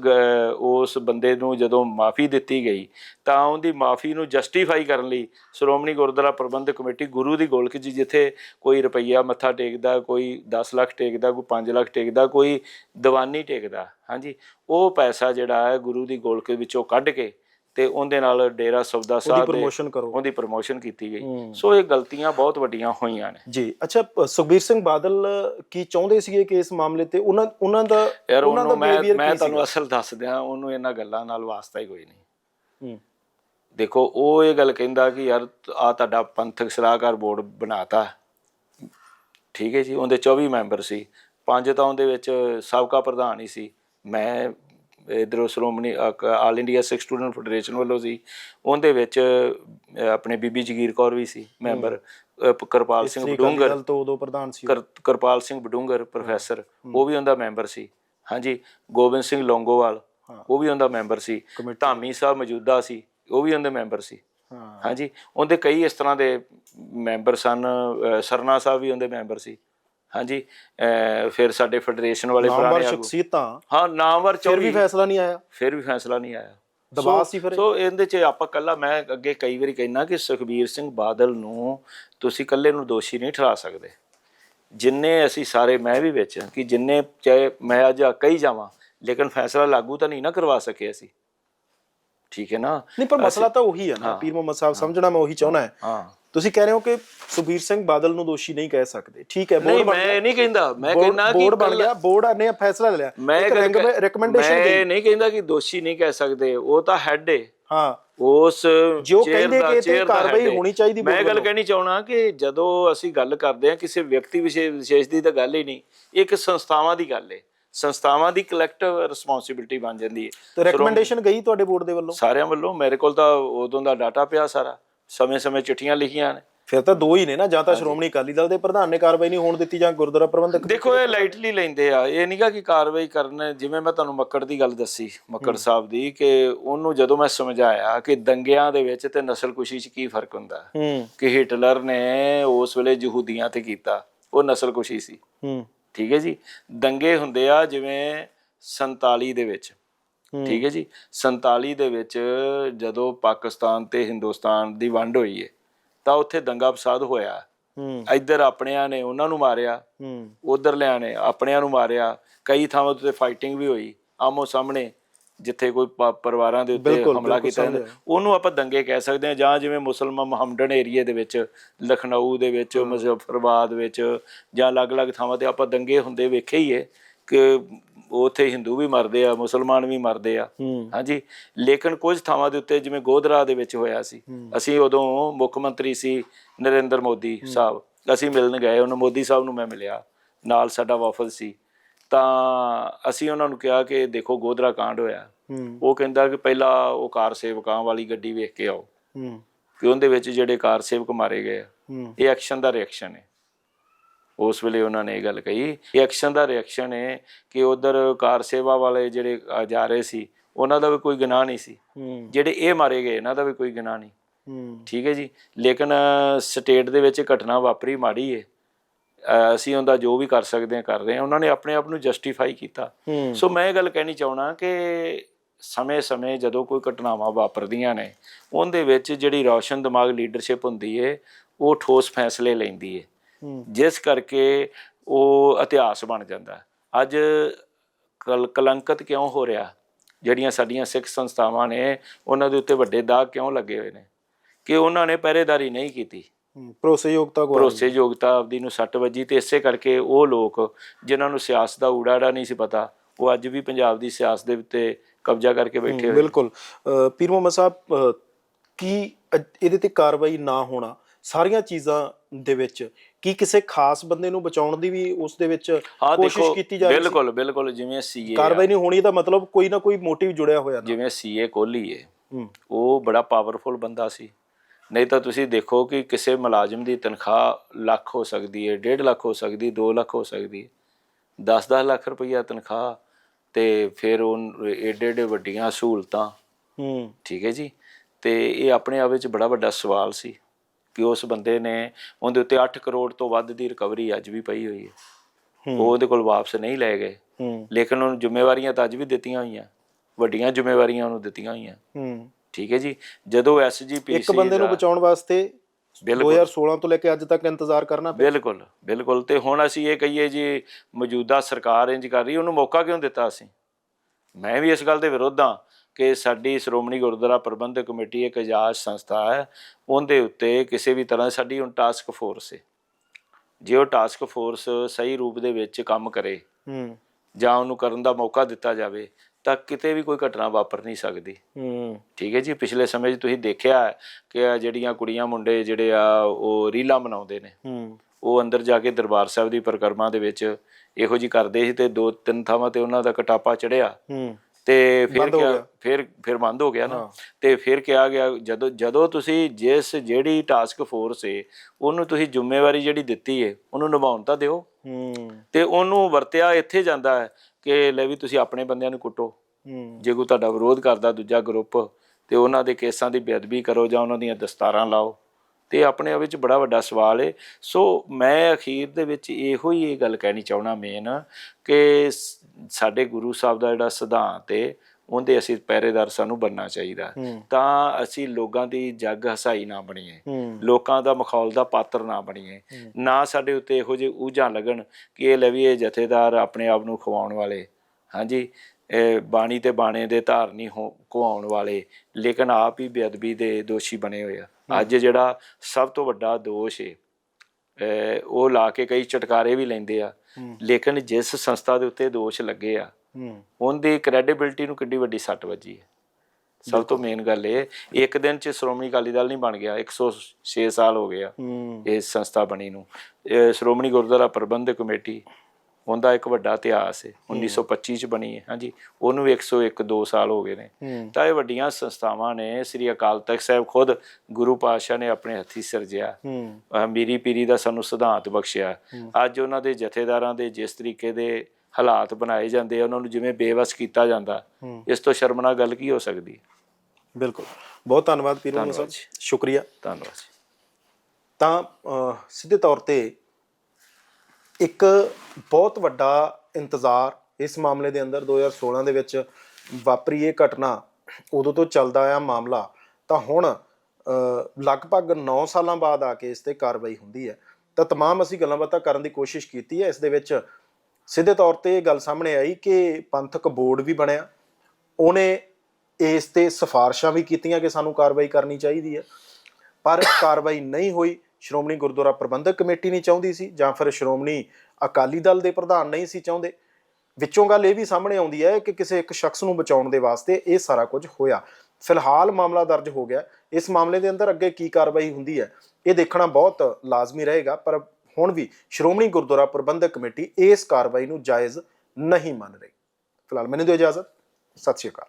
ਉਸ ਬੰਦੇ ਨੂੰ ਜਦੋਂ ਮਾਫੀ ਦਿੱਤੀ ਗਈ ਤਾਂ ਉਹਦੀ ਮਾਫੀ ਨੂੰ ਜਸਟੀਫਾਈ ਕਰਨ ਲਈ ਸ਼੍ਰੋਮਣੀ ਗੁਰਦੁਆਰਾ ਪ੍ਰਬੰਧਕ ਕਮੇਟੀ ਗੁਰੂ ਦੀ ਗੋਲਕ 'ਚ ਜਿੱਥੇ ਕੋਈ ਰੁਪਈਆ ਮੱਥਾ ਟੇਕਦਾ ਕੋਈ 10 ਲੱਖ ਟੇਕਦਾ ਕੋਈ 5 ਲੱਖ ਟੇਕਦਾ ਕੋਈ ਦੀਵਾਨੀ ਟੇਕਦਾ ਹਾਂਜੀ ਉਹ ਪੈਸਾ ਜਿਹੜਾ ਹੈ ਗੁਰੂ ਦੀ ਗੋਲਕ ਵਿੱਚੋਂ ਕੱਢ ਕੇ ਤੇ ਉਹਦੇ ਨਾਲ ਡੇਰਾ ਉਹਦੀ ਸਾਹਿਬ ਦੇ ਪ੍ਰਮੋਸ਼ਨ ਕਰੋ। ਉਹਦੀ ਪ੍ਰਮੋਸ਼ਨ ਕੀਤੀ ਗਈ। ਸੋ ਇਹ ਗਲਤੀਆਂ ਬਹੁਤ ਵੱਡੀਆਂ ਹੋਈਆਂ ਨੇ। ਜੀ ਅੱਛਾ ਸੁਖਬੀਰ ਸਿੰਘ ਬਾਦਲ ਕੀ ਚਾਹੁੰਦੇ ਸੀਗੇ ਕਿ ਇਸ ਮਾਮਲੇ ਤੇ? ਉਹਨਾਂ ਉਹਨਾਂ ਦਾ ਉਹਨਾਂ ਦਾ ਮੈਂ ਮੈਂ ਤੁਹਾਨੂੰ? ਅਸਲ ਦੱਸ ਦਿਆਂ ਉਹਨੂੰ ਇਹਨਾਂ ਗੱਲਾਂ ਨਾਲ ਵਾਸਤਾ ਹੀ ਕੋਈ ਨਹੀਂ। ਹੂੰ। ਦੇਖੋ ਉਹ ਇਹ ਗੱਲ ਕਹਿੰਦਾ ਕਿ ਯਾਰ ਆ ਤੁਹਾਡਾ ਪੰਥਕ ਸਲਾਹਕਾਰ ਬੋਰਡ ਬਣਾਤਾ। ਠੀਕ ਹੈ ਜੀ ਉਹਦੇ 24 ਮੈਂਬਰ ਸੀ। ਪੰਜ ਤਾਂ ਉਹਦੇ ਵਿੱਚ ਸਾਬਕਾ ਪ੍ਰਧਾਨ ਹੀ ਸੀ। ਮੈਂ ਇਧਰੋਂ Shiromani all India Sikh student federation ਵੱਲੋਂ ਸੀ। ਉਹਦੇ ਵਿੱਚ ਆਪਣੇ ਬੀਬੀ ਜਗੀਰ ਕੌਰ ਵੀ ਸੀ ਮੈਂਬਰ ਕਿਰਪਾਲ ਸਿੰਘ ਬਡੂੰਗਰ। ਤੋਂ ਉਦੋਂ ਪ੍ਰਧਾਨ ਸੀ ਕਰ- ਕਿਰਪਾਲ ਸਿੰਘ ਬਡੂੰਗਰ ਪ੍ਰੋਫੈਸਰ ਉਹ ਵੀ ਉਹਦਾ ਮੈਂਬਰ ਸੀ। ਹਾਂਜੀ ਗੋਬਿੰਦ ਸਿੰਘ ਲੌਂਗੋਵਾਲ। ਉਹ ਵੀ ਉਹਦਾ ਮੈਂਬਰ ਸੀ। ਧਾਮੀ ਸਾਹਿਬ ਮੌਜੂਦਾ ਸੀ ਉਹ ਵੀ ਉਹਦੇ ਮੈਂਬਰ ਸੀ। ਹਾਂਜੀ ਉਹਦੇ ਕਈ ਇਸ ਤਰ੍ਹਾਂ ਦੇ ਮੈਂਬਰ ਸਨ ਸਰਨਾ ਸਾਹਿਬ ਵੀ ਉਹਦੇ ਮੈਂਬਰ ਸੀ। ਹਾਂਜੀ ਫਿਰ ਸਾਡੇ ਫੈਡਰੇਸ਼ਨ ਵਾਲੇ ਨਾਮਵਰ ਪੁਰਾਣੇ ਆਗੂ। ਸ਼ਖਸੀਅਤਾਂ ਹਾਂ ਨਾਮਵਰ ਫਿਰ ਵੀ 24 ਫੈਸਲਾ ਨਹੀਂ ਆਇਆ। ਫਿਰ ਵੀ ਫੈਸਲਾ ਨਹੀਂ ਆਇਆ। ਦਬਾਅ ਸੋ- ਸੀ ਫਿਰ ਇਹ? ਸੋ ਇਹਦੇ ਚ ਆਪਾਂ ਕੱਲਾ ਮੈਂ ਅੱਗੇ ਕਈ ਵਾਰੀ ਕਹਿਣਾ ਕਿ ਸੁਖਬੀਰ ਸਿੰਘ ਬਾਦਲ ਨੂੰ ਤੁਸੀਂ ਕੱਲੇ ਨੂੰ ਦੋਸ਼ੀ ਨਹੀਂ ਠਹਿਰਾ ਸਕਦੇ। ਜਿੰਨੇ ਅਸੀਂ ਸਾਰੇ ਮੈਂ ਵੀ ਵਿੱਚ ਹਾਂ ਕਿ ਜਿੰਨੇ ਚਾਹੇ ਮੈਂ ਅੱਜ ਕਹੀ ਜਾਵਾਂ ਲੇਕਿਨ ਫੈਸਲਾ ਲਾਗੂ ਤਾਂ ਨਹੀਂ ਨਾ ਕਰਵਾ ਸਕੇ ਅਸੀਂ। ਠੀਕ ਹੈ ਨਾ? ਨਹੀਂ ਪਰ ਮਸਲਾ ਤਾਂ ਉਹੀ ਹੈ ਨਾ। ਪੀਰ ਮੁਹੰਮਦ ਸਾਹਿਬ ਸਮਝਣਾ ਮੈਂ ਉਹੀ ਚਾਹੁੰਦਾ। ਹੈ ਹਾਂ। ਤੁਸੀਂ ਕਹਿ ਰਹੇ ਹੋ ਕਿ ਸੁਖਬੀਰ ਸਿੰਘ ਬਾਦਲ ਨੂੰ ਦੋਸ਼ੀ ਨਹੀਂ ਕਹਿ ਸਕਦੇ। ਠੀਕ ਹੈ ਬੋਰਡ ਮੈਂ ਗਿਆ। ਨਹੀਂ ਕਹਿੰਦਾ। ਮੈਂ ਕਹਿੰਦਾ ਕਿ ਬੋਰਡ ਬਣ ਗਿਆ ਬੋਰਡ ਨੇ ਫੈਸਲਾ ਲਿਆ। ਮੈਂ ਰეკਮੈਂਡੇਸ਼ਨ ਦੇ ਮੈਂ ਨਹੀਂ ਕਹਿੰਦਾ ਕਿ ਦੋਸ਼ੀ ਨਹੀਂ ਕਹਿ ਸਕਦੇ। ਉਹ ਤਾਂ ਹੈਡ ਏ। ਹਾਂ। ਉਸ ਜੋ ਕਹਿੰਦੇ ਕਿ ਤੇ ਕਾਰਵਾਈ ਹੋਣੀ ਚਾਹੀਦੀ ਮੈਂ ਗੱਲ ਕਹਿਣੀ ਚਾਹਣਾ ਕਿ ਜਦੋਂ ਅਸੀਂ ਗੱਲ ਕਰਦੇ ਹਾਂ ਕਿਸੇ ਵਿਅਕਤੀ ਵਿਸ਼ੇਸ਼ ਦੀ ਤਾਂ ਗੱਲ ਹੀ ਨਹੀਂ। ਇੱਕ ਸੰਸਥਾਵਾਂ ਦੀ ਗੱਲ ਏ। ਸੰਸਥਾਵਾਂ ਦੀ ਕਲੈਕਟਿਵ ਰਿਸਪੌਂਸਿਬਿਲਟੀ ਬਣ ਜਾਂਦੀ ਹੈ ਤੇ ਰეკਮੈਂਡੇਸ਼ਨ ਗਈ ਤੁਹਾਡੇ ਬੋਰਡ ਦੇ ਵੱਲੋਂ? ਸਾਰਿਆਂ ਵੱਲੋਂ। ਮੇਰੇ ਕੋਲ ਤਾਂ ਉਦੋਂ ਦਾ ਡਾਟਾ ਪਿਆ ਸਾਰਾ। ਸਮੇਂ-ਸਮੇਂ ਚਿੱਠੀਆਂ ਲਿਖੀਆਂ ਨੇ। ਫਿਰ ਤਾਂ ਦੋ ਹੀ ਨੇ ਨਾ ਜਾਂ ਤਾਂ ਸ਼੍ਰੋਮਣੀ ਅਕਾਲੀ ਦਲ ਦੇ ਪ੍ਰਧਾਨ ਨੇ ਕਾਰਵਾਈ ਨਹੀਂ ਹੋਣ ਦਿੱਤੀ ਜਾਂ ਗੁਰਦੁਆਰਾ ਪ੍ਰਬੰਧਕ ਦੇਖੋ ਇਹ ਲਾਈਟਲੀ ਲੈਂਦੇ ਆ। ਇਹ ਨਹੀਂਗਾ ਕਿ ਕਾਰਵਾਈ ਕਰਨ ਜਿਵੇਂ ਮੈਂ ਤੁਹਾਨੂੰ ਮੱਕੜ ਦੀ ਗੱਲ ਦੱਸੀ ਮੱਕੜ ਸਾਹਿਬ ਦੀ ਕਿ ਉਹਨੂੰ ਜਦੋਂ ਮੈਂ ਸਮਝਾਇਆ ਕਿ ਦੰਗਿਆਂ ਦੇ ਵਿੱਚ ਤੇ ਨਸਲਕੁਸ਼ੀ 'ਚ ਕੀ ਫ਼ਰਕ ਹੁੰਦਾ ਕਿ ਹਿਟਲਰ ਨੇ ਉਸ ਵੇਲੇ ਯਹੂਦੀਆਂ ਤੇ ਕੀਤਾ ਉਹ ਨਸਲਕੁਸ਼ੀ ਸੀ। ਠੀਕ ਹੈ ਜੀ? ਦੰਗੇ ਹੁੰਦੇ ਆ ਜਿਵੇਂ 47 ਦੇ ਵਿੱਚ। ਠੀਕ ਹੈ ਜੀ? 47 ਦੇ ਵਿੱਚ ਜਦੋਂ ਪਾਕਿਸਤਾਨ ਤੇ ਹਿੰਦੁਸਤਾਨ ਦੀ ਵੰਡ ਹੋਈ ਹੈ ਤਾਂ ਉੱਥੇ ਦੰਗਾ ਫਸਾਦ ਹੋਇਆ। ਹੂੰ। ਇੱਧਰ ਆਪਣਿਆਂ ਨੇ ਉਹਨਾਂ ਨੂੰ ਮਾਰਿਆ ਹੂੰ। ਉਧਰ ਲਿਆਣੇ ਆਪਣਿਆਂ ਨੂੰ ਮਾਰਿਆ। ਕਈ ਥਾਵਾਂ ਤੇ ਫਾਈਟਿੰਗ ਵੀ ਹੋਈ ਆਮੋ ਸਾਹਮਣੇ ਜਿੱਥੇ ਕੋਈ ਪਰਿਵਾਰਾਂ ਦੇ ਉੱਤੇ ਹਮਲਾ ਕੀਤਾ ਜਾਂਦਾ। ਉਹਨੂੰ ਆਪਾਂ ਦੰਗੇ ਕਹਿ ਸਕਦੇ ਹਾਂ ਜਾਂ ਜਿਵੇਂ ਮੁਸਲਮਾਨ ਮੁਹੰਮਡਨ ਏਰੀਏ ਦੇ ਵਿੱਚ ਲਖਨਊ ਦੇ ਵਿੱਚ ਮੁਜ਼ੱਫਰਬਾਦ ਵਿੱਚ ਜਾਂ ਅਲੱਗ-ਅਲੱਗ ਥਾਵਾਂ ਤੇ ਆਪਾਂ ਦੰਗੇ ਹੁੰਦੇ ਵੇਖੇ ਹੀ ਏ। ਕਿ ਉੱਥੇ ਹਿੰਦੂ ਵੀ ਮਰਦੇ ਆ ਮੁਸਲਮਾਨ ਵੀ ਮਰਦੇ ਆ। ਹਾਂਜੀ ਲੇਕਿਨ ਕੁਝ ਥਾਵਾਂ ਦੇ ਉੱਤੇ ਜਿਵੇਂ ਗੋਧਰਾ ਦੇ ਵਿੱਚ ਹੋਇਆ ਸੀ ਅਸੀਂ ਉਦੋਂ ਮੁੱਖ ਮੰਤਰੀ ਸੀ ਨਰਿੰਦਰ ਮੋਦੀ ਸਾਹਿਬ ਅਸੀਂ ਮਿਲਣ ਗਏ ਉਹਨਾਂ ਮੋਦੀ ਸਾਹਿਬ ਨੂੰ ਮੈਂ ਮਿਲਿਆ ਨਾਲ ਸਾਡਾ ਵਫਦ ਸੀ। ਤਾਂ ਅਸੀਂ ਉਹਨਾਂ ਨੂੰ ਕਿਹਾ ਕਿ ਦੇਖੋ ਗੋਧਰਾ ਕਾਂਡ ਹੋਇਆ। ਉਹ ਕਹਿੰਦਾ ਕਿ ਪਹਿਲਾਂ ਉਹ ਕਾਰ ਸੇਵਕਾਂ ਵਾਲੀ ਗੱਡੀ ਵੇਖ ਕੇ ਆਓ। ਕਿ ਉਹਦੇ ਵਿੱਚ ਜਿਹੜੇ ਕਾਰ ਸੇਵਕ ਮਾਰੇ ਗਏ ਇਹ ਐਕਸ਼ਨ ਦਾ ਰਿਐਕਸ਼ਨ ਹੈ ਉਸ ਵੇਲੇ ਉਹਨਾਂ ਨੇ ਇਹ ਗੱਲ ਕਹੀ। ਇਹ ਐਕਸ਼ਨ ਦਾ ਰਿਐਕਸ਼ਨ ਹੈ ਕਿ ਉਧਰ ਕਾਰ ਸੇਵਾ ਵਾਲੇ ਜਿਹੜੇ ਜਾ ਰਹੇ ਸੀ ਉਹਨਾਂ ਦਾ ਵੀ ਕੋਈ ਗੁਨਾਹ ਨਹੀਂ ਸੀ। ਜਿਹੜੇ ਇਹ ਮਾਰੇ ਗਏ ਇਹਨਾਂ ਦਾ ਵੀ ਕੋਈ ਗੁਨਾਹ ਨਹੀਂ। ਠੀਕ ਹੈ ਜੀ? ਲੇਕਿਨ ਸਟੇਟ ਦੇ ਵਿੱਚ ਘਟਨਾ ਵਾਪਰੀ ਮਾੜੀ ਹੈ ਅਸੀਂ ਉਹਦਾ ਜੋ ਵੀ ਕਰ ਸਕਦੇ ਹਾਂ ਕਰ ਰਹੇ ਹਾਂ। ਉਹਨਾਂ ਨੇ ਆਪਣੇ ਆਪ ਨੂੰ ਜਸਟੀਫਾਈ ਕੀਤਾ। ਸੋ ਮੈਂ ਇਹ ਗੱਲ ਕਹਿਣੀ ਚਾਹਣਾ ਕਿ ਸਮੇਂ-ਸਮੇਂ ਜਦੋਂ ਕੋਈ ਘਟਨਾਵਾਂ ਵਾਪਰਦੀਆਂ ਨੇ ਉਹਦੇ ਵਿੱਚ ਜਿਹੜੀ ਰੌਸ਼ਨ ਦਿਮਾਗ ਲੀਡਰਸ਼ਿਪ ਹੁੰਦੀ ਏ ਉਹ ਠੋਸ ਫੈਸਲੇ ਲੈਂਦੀ ਏ। ਜਿਸ ਕਰਕੇ ਉਹ ਇਤਿਹਾਸ ਬਣ ਜਾਂਦਾ ਅੱਜ ਕਲ- ਕਲੰਕਿਤ ਕਿਉਂ ਹੋ ਰਿਹਾ? ਜਿਹੜੀਆਂ ਸਾਡੀਆਂ ਸਿੱਖ ਸੰਸਥਾਵਾਂ ਨੇ ਉਹਨਾਂ ਦੇ ਉੱਤੇ ਵੱਡੇ ਦਾਗ ਕਿਉਂ ਲੱਗੇ ਹੋਏ ਨੇ? ਕਿ ਉਹਨਾਂ ਨੇ ਪਹਿਰੇਦਾਰੀ ਨਹੀਂ ਕੀਤੀ। ਭਰੋਸੇਯੋਗਤਾ ਗਵਾ ਭਰੋਸੇ ਯੋਗਤਾ ਆਪਦੀ ਨੂੰ ਸੱਟ ਵੱਜੀ ਤੇ ਇਸੇ ਕਰਕੇ ਉਹ ਲੋਕ ਜਿਨ੍ਹਾਂ ਨੂੰ ਸਿਆਸਤ ਦਾ ਊੜਾੜਾ ਨਹੀਂ ਸੀ ਪਤਾ ਉਹ ਅੱਜ ਵੀ ਪੰਜਾਬ ਦੀ ਸਿਆਸਤ ਦੇ ਉੱਤੇ ਕਬਜ਼ਾ ਕਰਕੇ ਬੈਠੇ ਹੋਏ। ਬਿਲਕੁਲ। ਪੀਰ ਮੁਹੰਮਦ ਸਾਹਿਬ ਕੀ ਇਹਦੇ ਤੇ ਕਾਰਵਾਈ ਨਾ ਹੋਣਾ ਸਾਰੀਆਂ ਚੀਜ਼ਾਂ ਦੇ ਵਿੱਚ ਕੀ ਕਿਸੇ ਖਾਸ ਬੰਦੇ ਨੂੰ ਬਚਾਉਣ ਦੀ ਵੀ ਉਸ ਦੇ ਵਿੱਚ ਹਾਂ ਕੋਸ਼ਿਸ਼ ਦੇਖੋ ਕੀਤੀ ਜਾ ਰਹੀ ਸੀ? ਬਿਲਕੁਲ ਬਿਲਕੁਲ ਜਿਵੇਂ ਸੀਏ ਕਾਰਵਾਈ ਨਹੀਂ ਹੋਣੀ ਦਾ ਮਤਲਬ ਕੋਈ ਨਾ ਕੋਈ ਮੋਟਿਵ ਜੁੜਿਆ ਹੋਇਆ ਨਾ। ਜਿਵੇਂ ਸੀਏ ਕੋਹਲੀ ਹੂੰ। ਉਹ ਬੜਾ ਪਾਵਰਫੁਲ ਬੰਦਾ ਸੀ। ਨਹੀਂ ਤਾਂ ਤੁਸੀਂ ਦੇਖੋ ਕਿ ਕਿਸੇ ਮੁਲਾਜ਼ਮ ਦੀ ਤਨਖਾਹ ਲੱਖ ਹੋ ਸਕਦੀ ਹੈ 1.5 ਲੱਖ ਹੋ ਸਕਦੀ 2 ਲੱਖ ਹੋ ਸਕਦੀ ਹੈ 10-10 ਲੱਖ ਰੁਪਈਆ ਤਨਖਾਹ ਤੇ ਫਿਰ ਉਹ ਏਡੇ ਏਡੇ ਵੱਡੀਆਂ ਸਹੂਲਤਾਂ। ਹੂੰ। ਠੀਕ ਹੈ ਜੀ? ਤੇ ਇਹ ਆਪਣੇ ਆਪ ਵਿੱਚ ਬੜਾ ਵੱਡਾ ਸਵਾਲ ਸੀ। ਕਿ ਉਸ ਬੰਦੇ ਨੇ ਉਹਦੇ ਉੱਤੇ 8 ਕਰੋੜ ਤੋਂ ਵੱਧ ਦੀ ਰਿਕਵਰੀ ਅੱਜ ਵੀ ਪਈ ਹੋਈ ਹੈ। ਉਹ ਉਹਦੇ ਕੋਲ ਵਾਪਸ ਨਹੀਂ ਲੈ ਗਏ। ਲੇਕਿਨ ਉਹਨੂੰ ਜ਼ਿੰਮੇਵਾਰੀਆਂ ਤਾਂ ਅੱਜ ਵੀ ਦਿੱਤੀਆਂ ਹੋਈਆਂ। ਵੱਡੀਆਂ ਜ਼ਿੰਮੇਵਾਰੀਆਂ ਉਹਨੂੰ ਦਿੱਤੀਆਂ ਹੋਈਆਂ। ਠੀਕ ਹੈ ਜੀ? ਜਦੋਂ ਐਸਜੀਪੀਸੀ ਇੱਕ ਬੰਦੇ ਨੂੰ ਬਚਾਉਣ ਵਾਸਤੇ ਬਿਲਕੁਲ। 2016 ਤੋਂ ਲੈ ਕੇ ਅੱਜ ਤੱਕ ਇੰਤਜ਼ਾਰ ਕਰਨਾ ਪਿਆ। ਬਿਲਕੁਲ ਬਿਲਕੁਲ। ਤੇ ਹੁਣ ਅਸੀਂ ਇਹ ਕਹੀਏ ਜੀ ਮੌਜੂਦਾ ਸਰਕਾਰ ਇੰਜ ਕਰ ਰਹੀ ਉਹਨੂੰ ਮੌਕਾ ਕਿਉਂ ਦਿੱਤਾ ਅਸੀਂ? ਮੈਂ ਵੀ ਇਸ ਗੱਲ ਦੇ ਵਿਰੋਧ ਹਾਂ। ਕਿ ਸਾਡੀ ਸ਼੍ਰੋਮਣੀ ਗੁਰਦੁਆਰਾ ਪ੍ਰਬੰਧਕ ਕਮੇਟੀ ਇੱਕ ਆਜ਼ਾਦ ਸੰਸਥਾ ਹੈ ਉਹਦੇ ਉੱਤੇ ਕਿਸੇ ਵੀ ਤਰ੍ਹਾਂ ਸਾਡੀ ਹੁਣ ਟਾਸਕ ਫੋਰਸ ਹੈ ਜੇ ਉਹ ਟਾਸਕ ਫੋਰਸ ਸਹੀ ਰੂਪ ਦੇ ਵਿੱਚ ਕੰਮ ਕਰੇ ਹੂੰ। ਜਾਂ ਉਹਨੂੰ ਕਰਨ ਦਾ ਮੌਕਾ ਦਿੱਤਾ ਜਾਵੇ ਤਾਂ ਕਿਤੇ ਵੀ ਕੋਈ ਘਟਨਾ ਵਾਪਰ ਨਹੀਂ ਸਕਦੀ। ਹੂੰ। ਠੀਕ ਹੈ ਜੀ? ਪਿਛਲੇ ਸਮੇਂ 'ਚ ਤੁਸੀਂ ਦੇਖਿਆ ਕਿ ਜਿਹੜੀਆਂ ਕੁੜੀਆਂ ਮੁੰਡੇ ਜਿਹੜੇ ਆ ਉਹ ਰੀਲਾਂ ਬਣਾਉਂਦੇ ਨੇ। ਹੂੰ। ਉਹ ਅੰਦਰ ਜਾ ਕੇ ਦਰਬਾਰ ਸਾਹਿਬ ਦੀ ਪਰਿਕਰਮਾ ਦੇ ਵਿੱਚ ਇਹੋ ਜੀ ਕਰਦੇ ਸੀ ਤੇ ਦੋ ਤਿੰਨ ਥਾਵਾਂ ਤੇ ਉਹਨਾਂ ਦਾ ਕਟਾਪਾ ਚੜਿਆ ਹੂੰ। ਤੇ ਫਿਰ ਕਿਹਾ। ਫਿਰ ਫਿਰ ਬੰਦ ਹੋ ਗਿਆ ਨਾ। ਤੇ ਫਿਰ ਕਿਹਾ ਗਿਆ ਜਦੋਂ ਜਦੋਂ ਤੁਸੀਂ ਜਿਸ ਜਿਹੜੀ ਟਾਸਕ ਫੋਰਸ ਏ ਉਹਨੂੰ ਤੁਸੀਂ ਜ਼ਿੰਮੇਵਾਰੀ ਜਿਹੜੀ ਦਿੱਤੀ ਏ ਉਹਨੂੰ ਨਿਭਾਉਣ ਤਾਂ ਦਿਓ। ਹੂੰ। ਤੇ ਉਹਨੂੰ ਵਰਤਿਆ ਇੱਥੇ ਜਾਂਦਾ ਹੈ ਕਿ ਲੈ ਵੀ ਤੁਸੀਂ ਆਪਣੇ ਬੰਦਿਆਂ ਨੂੰ ਕੁੱਟੋ। ਜੇ ਕੋਈ ਤੁਹਾਡਾ ਵਿਰੋਧ ਕਰਦਾ ਦੂਜਾ ਗਰੁੱਪ ਤੇ ਉਹਨਾਂ ਦੇ ਕੇਸਾਂ ਦੀ ਬੇਅਦਬੀ ਕਰੋ ਜਾਂ ਉਹਨਾਂ ਦੀਆਂ ਦਸਤਾਰਾਂ ਲਾਓ। ਤੇ ਆਪਣੇ ਆਪ ਵਿੱਚ ਬੜਾ ਵੱਡਾ ਸਵਾਲ ਹੈ ਸੋ ਮੈਂ ਅਖੀਰ ਦੇ ਵਿੱਚ ਇਹੋ ਹੀ ਇਹ ਗੱਲ ਕਹਿਣੀ ਚਾਹਣਾ ਮੇਨ ਕਿ ਸਾਡੇ ਗੁਰੂ ਸਾਹਿਬ ਦਾ ਜਿਹੜਾ ਸਿਧਾਂਤ ਹੈ ਉਹਦੇ ਅਸੀਂ ਪਹਿਰੇਦਾਰ ਸਾਨੂੰ ਬੰਨਣਾ ਚਾਹੀਦਾ। ਤਾਂ ਅਸੀਂ ਲੋਕਾਂ ਦੀ ਜੱਗ ਹਸਾਈ ਨਾ ਬਣੀਏ। ਲੋਕਾਂ ਦਾ ਮਖੌਲ ਦਾ ਪਾਤਰ ਨਾ ਬਣੀਏ। ਨਾ ਸਾਡੇ ਉੱਤੇ ਇਹੋ ਜਿਹੇ ਊਝਾਂ ਲੱਗਣ ਕਿ ਇਹ ਲਵੀ ਇਹ ਜਥੇਦਾਰ ਆਪਣੇ ਆਪ ਨੂੰ ਖਵਾਉਣ ਵਾਲੇ। ਹਾਂਜੀ ਇਹ ਬਾਣੀ ਤੇ ਬਾਣੇ ਦੇ ਧਾਰਨੀ ਹੋ ਕਹਾਉਣ ਵਾਲੇ। ਲੇਕਿਨ ਆਪ ਹੀ ਬੇਅਦਬੀ ਦੇ ਦੋਸ਼ੀ ਬਣੇ ਹੋਏ ਆ। ਅੱਜ ਜਿਹੜਾ ਸਭ ਤੋਂ ਵੱਡਾ ਦੋਸ਼ ਅਹ ਉਹ ਲਾ ਕੇ ਕਈ ਚਟਕਾਰੇ ਵੀ ਲੈਂਦੇ ਆ। ਲੇਕਿਨ ਜਿਸ ਸੰਸਥਾ ਦੇ ਉੱਤੇ ਦੋਸ਼ ਲੱਗੇ ਆ ਉਹਦੀ ਕ੍ਰੈਡੀਬਿਲਟੀ ਨੂੰ ਕਿੰਨੀ ਵੱਡੀ ਸੱਟ ਵੱਜੀ ਹੈ ਸਭ ਤੋਂ ਮੇਨ ਗੱਲ ਇਹ ਇੱਕ ਦਿਨ ਚ ਸ਼੍ਰੋਮਣੀ ਅਕਾਲੀ ਦਲ ਨਹੀਂ ਬਣ ਗਿਆ 106 ਸਾਲ ਹੋ ਗਿਆ ਹੂੰ। ਇਹ ਸੰਸਥਾ ਬਣੀ ਨੂੰ। ਸ਼੍ਰੋਮਣੀ ਗੁਰਦੁਆਰਾ ਪ੍ਰਬੰਧਕ ਕਮੇਟੀ ਉਹਦਾ ਇੱਕ ਵੱਡਾ ਇਤਿਹਾਸ ਹੈ। 1925 ਚ ਬਣੀ ਹੈ ਹਾਂਜੀ। ਉਹਨੂੰ ਵੀ 101 2 ਸਾਲ ਹੋ ਗਏ ਨੇ। ਤਾਂ ਇਹ ਵੱਡੀਆਂ ਸੰਸਥਾਵਾਂ ਨੇ ਸ੍ਰੀ ਅਕਾਲ ਤਖਤ ਸਾਹਿਬ ਖੁਦ ਗੁਰੂ ਪਾਤਸ਼ਾਹ ਨੇ ਆਪਣੇ ਹੱਥੀ ਸਿਰਜਿਆ। ਮੀਰੀ ਪੀਰੀ ਦਾ ਸਾਨੂੰ ਸਿਧਾਂਤ ਬਖਸ਼ਿਆ। ਅੱਜ ਉਹਨਾਂ ਦੇ ਜਥੇਦਾਰਾਂ ਦੇ ਜਿਸ ਤਰੀਕੇ ਦੇ ਹਾਲਾਤ ਬਣਾਏ ਜਾਂਦੇ ਆ ਉਹਨਾਂ ਨੂੰ ਜਿਵੇਂ ਬੇਵਸ ਕੀਤਾ ਜਾਂਦਾ। ਇਸ ਤੋਂ ਸ਼ਰਮਨਾਕ ਗੱਲ ਕੀ ਹੋ ਸਕਦੀ ਹੈ ਬਿਲਕੁਲ। ਬਹੁਤ ਧੰਨਵਾਦ ਪੀਰ ਸਾਹਿਬ। ਸ਼ੁਕਰੀਆ। ਧੰਨਵਾਦ ਤਾਂ ਸਿੱਧੇ ਤੌਰ ਤੇ ਇੱਕ ਬਹੁਤ ਵੱਡਾ ਇੰਤਜ਼ਾਰ ਇਸ ਮਾਮਲੇ ਦੇ ਅੰਦਰ 2016 ਦੇ ਵਿੱਚ ਵਾਪਰੀ ਇਹ ਘਟਨਾ ਉਦੋਂ ਤੋਂ ਚੱਲਦਾ ਆ ਮਾਮਲਾ ਤਾਂ ਹੁਣ ਅਹ, ਲਗਭਗ 9 ਸਾਲਾਂ ਬਾਅਦ ਆ ਕੇ ਇਸ ਤੇ ਕਾਰਵਾਈ ਹੁੰਦੀ ਹੈ ਤਾਂ तमाम ਅਸੀਂ ਗੱਲਾਂ ਬਾਤਾਂ ਕਰਨ ਦੀ ਕੋਸ਼ਿਸ਼ ਕੀਤੀ ਹੈ ਇਸ ਦੇ ਵਿੱਚ ਸਿੱਧੇ ਤੌਰ ਤੇ ਇਹ ਗੱਲ ਸਾਹਮਣੇ ਆਈ ਕਿ ਪੰਥਕ ਬੋਰਡ ਵੀ ਬਣਿਆ ਉਹਨੇ ਇਸ ਤੇ ਸਿਫਾਰਸ਼ਾਂ ਵੀ ਕੀਤੀਆਂ ਕਿ ਸਾਨੂੰ ਕਾਰਵਾਈ ਕਰਨੀ ਚਾਹੀਦੀ ਹੈ ਪਰ ਕਾਰਵਾਈ ਨਹੀਂ ਹੋਈ ਸ਼੍ਰੋਮਣੀ ਗੁਰਦੁਆਰਾ ਪ੍ਰਬੰਧਕ ਕਮੇਟੀ ਨਹੀਂ ਚਾਹੁੰਦੀ ਸੀ ਜਾਂ ਫਿਰ ਸ਼੍ਰੋਮਣੀ ਅਕਾਲੀ ਦਲ ਦੇ ਪ੍ਰਧਾਨ ਨਹੀਂ ਸੀ ਚਾਹੁੰਦੇ। ਵਿੱਚੋਂ ਗੱਲ ਇਹ ਵੀ ਸਾਹਮਣੇ ਆਉਂਦੀ ਹੈ ਕਿ ਕਿਸੇ ਇੱਕ ਸ਼ਖਸ ਨੂੰ ਬਚਾਉਣ ਦੇ ਵਾਸਤੇ ਇਹ ਸਾਰਾ ਕੁਝ ਹੋਇਆ। ਫਿਲਹਾਲ ਮਾਮਲਾ ਦਰਜ ਹੋ ਗਿਆ। ਇਸ ਮਾਮਲੇ ਦੇ ਅੰਦਰ ਅੱਗੇ ਕੀ ਕਾਰਵਾਈ ਹੁੰਦੀ ਹੈ, ਇਹ ਦੇਖਣਾ ਬਹੁਤ ਲਾਜ਼ਮੀ ਰਹੇਗਾ, ਪਰ ਹੁਣ ਵੀ ਸ਼੍ਰੋਮਣੀ ਗੁਰਦੁਆਰਾ ਪ੍ਰਬੰਧਕ ਕਮੇਟੀ ਇਸ ਕਾਰਵਾਈ ਨੂੰ ਜਾਇਜ਼ ਨਹੀਂ ਮੰਨ ਰਹੀ। ਫਿਲਹਾਲ ਮੈਨੂੰ ਦਿਓ ਇਜਾਜ਼ਤ। ਸਤਿ ਸ਼੍ਰੀ ਅਕਾਲ।